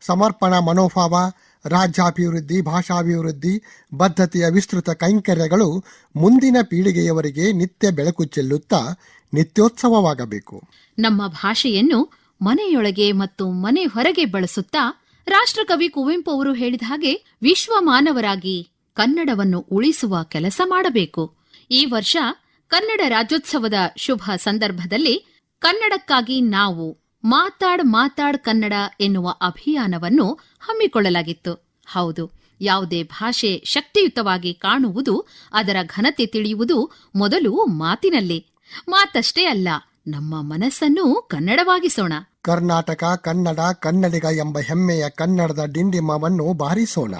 Speaker 5: ಸಮರ್ಪಣಾ ಮನೋಭಾವ, ರಾಜ್ಯಾಭಿವೃದ್ಧಿ, ಭಾಷಾಭಿವೃದ್ಧಿ, ಬದ್ಧತೆಯ ವಿಸ್ತೃತ ಕೈಂಕರ್ಯಗಳು ಮುಂದಿನ ಪೀಳಿಗೆಯವರಿಗೆ ನಿತ್ಯ ಬೆಳಕು ಚೆಲ್ಲುತ್ತಾ ನಿತ್ಯೋತ್ಸವವಾಗಬೇಕು.
Speaker 3: ನಮ್ಮ ಭಾಷೆಯನ್ನು ಮನೆಯೊಳಗೆ ಮತ್ತು ಮನೆ ಹೊರಗೆ ಬಳಸುತ್ತಾ ರಾಷ್ಟ್ರಕವಿ ಕುವೆಂಪು ಅವರು ಹೇಳಿದ ಹಾಗೆ ವಿಶ್ವ ಮಾನವರಾಗಿ ಕನ್ನಡವನ್ನು ಉಳಿಸುವ ಕೆಲಸ ಮಾಡಬೇಕು. ಈ ವರ್ಷ ಕನ್ನಡ ರಾಜ್ಯೋತ್ಸವದ ಶುಭ ಸಂದರ್ಭದಲ್ಲಿ ಕನ್ನಡಕ್ಕಾಗಿ ನಾವು ಮಾತಾಡ್ ಮಾತಾಡ್ ಕನ್ನಡ ಎನ್ನುವ ಅಭಿಯಾನವನ್ನು ಹಮ್ಮಿಕೊಳ್ಳಲಾಗಿತ್ತು. ಹೌದು ಯಾವುದೇ ಭಾಷೆ ಶಕ್ತಿಯುತವಾಗಿ ಕಾಣುವುದು ಅದರ ಘನತೆ ತಿಳಿಯುವುದು ಮೊದಲು ಮಾತಿನಲ್ಲಿ. ಮಾತಷ್ಟೇ ಅಲ್ಲ ನಮ್ಮ ಮನಸ್ಸನ್ನು ಕನ್ನಡವಾಗಿಸೋಣ.
Speaker 5: ಕರ್ನಾಟಕ ಕನ್ನಡ ಕನ್ನಡಿಗ ಎಂಬ ಹೆಮ್ಮೆಯ ಕನ್ನಡದ ಡಿಂಡಿಮವನ್ನು ಬಾರಿಸೋಣ.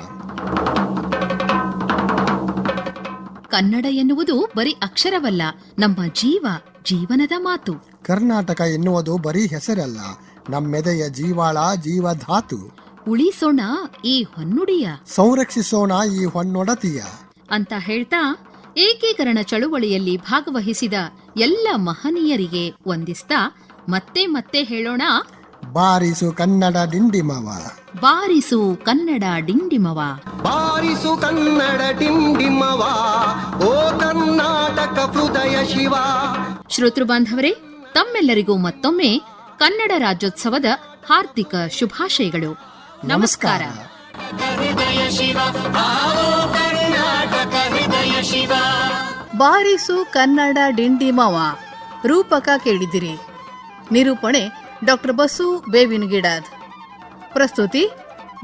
Speaker 3: ಕನ್ನಡ ಎನ್ನುವುದು ಬರೀ ಅಕ್ಷರವಲ್ಲ ನಮ್ಮ ಜೀವ ಜೀವನದ ಮಾತು.
Speaker 5: ಕರ್ನಾಟಕ ಎನ್ನುವುದು ಬರೀ ಹೆಸರಲ್ಲ ನಮ್ಮೆದೆಯ ಜೀವಾಳ ಜೀವಧಾತು.
Speaker 3: ಉಳಿಸೋಣ ಈ ಹೊನ್ನುಡಿಯ.
Speaker 5: ಸಂರಕ್ಷಿಸೋಣ ಈ ಹೊನ್ನೊಡತಿಯ.
Speaker 3: ಅಂತ ಹೇಳ್ತಾ ಏಕೀಕರಣ ಚಳುವಳಿಯಲ್ಲಿ ಭಾಗವಹಿಸಿದ ಎಲ್ಲ ಮಹನೀಯರಿಗೆ ವಂದಿಸ್ತಾ ಮತ್ತೆ ಮತ್ತೆ ಹೇಳೋಣ.
Speaker 5: ಬಾರಿಸು ಕನ್ನಡ ಡಿಂಡಿಮವ.
Speaker 3: ಬಾರಿಸು ಕನ್ನಡ ಡಿಂಡಿಮವ.
Speaker 2: ಬಾರಿಸು ಕನ್ನಡ ಡಿಂಡಿಮವ ಓ ಕರ್ನಾಟಕ ಹೃದಯ ಶಿವ.
Speaker 3: ಶ್ರೋತೃ ಬಾಂಧವರೇ ತಮ್ಮೆಲ್ಲರಿಗೂ ಮತ್ತೊಮ್ಮೆ ಕನ್ನಡ ರಾಜ್ಯೋತ್ಸವದ ಹಾರ್ದಿಕ ಶುಭಾಶಯಗಳು. ನಮಸ್ಕಾರ.
Speaker 1: ಬಾರಿಸು ಕನ್ನಡ ಡಿಂಡಿಮವ ರೂಪಕ ಕೇಳಿದಿರಿ. ನಿರೂಪಣೆ ಡಾಕ್ಟರ್ ಬಸು ಬೇವಿನ ಗಿಡದ್ ಪ್ರಸ್ತುತಿ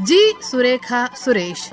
Speaker 1: ಜಿ. ಸುರೇಖಾ ಸುರೇಶ್.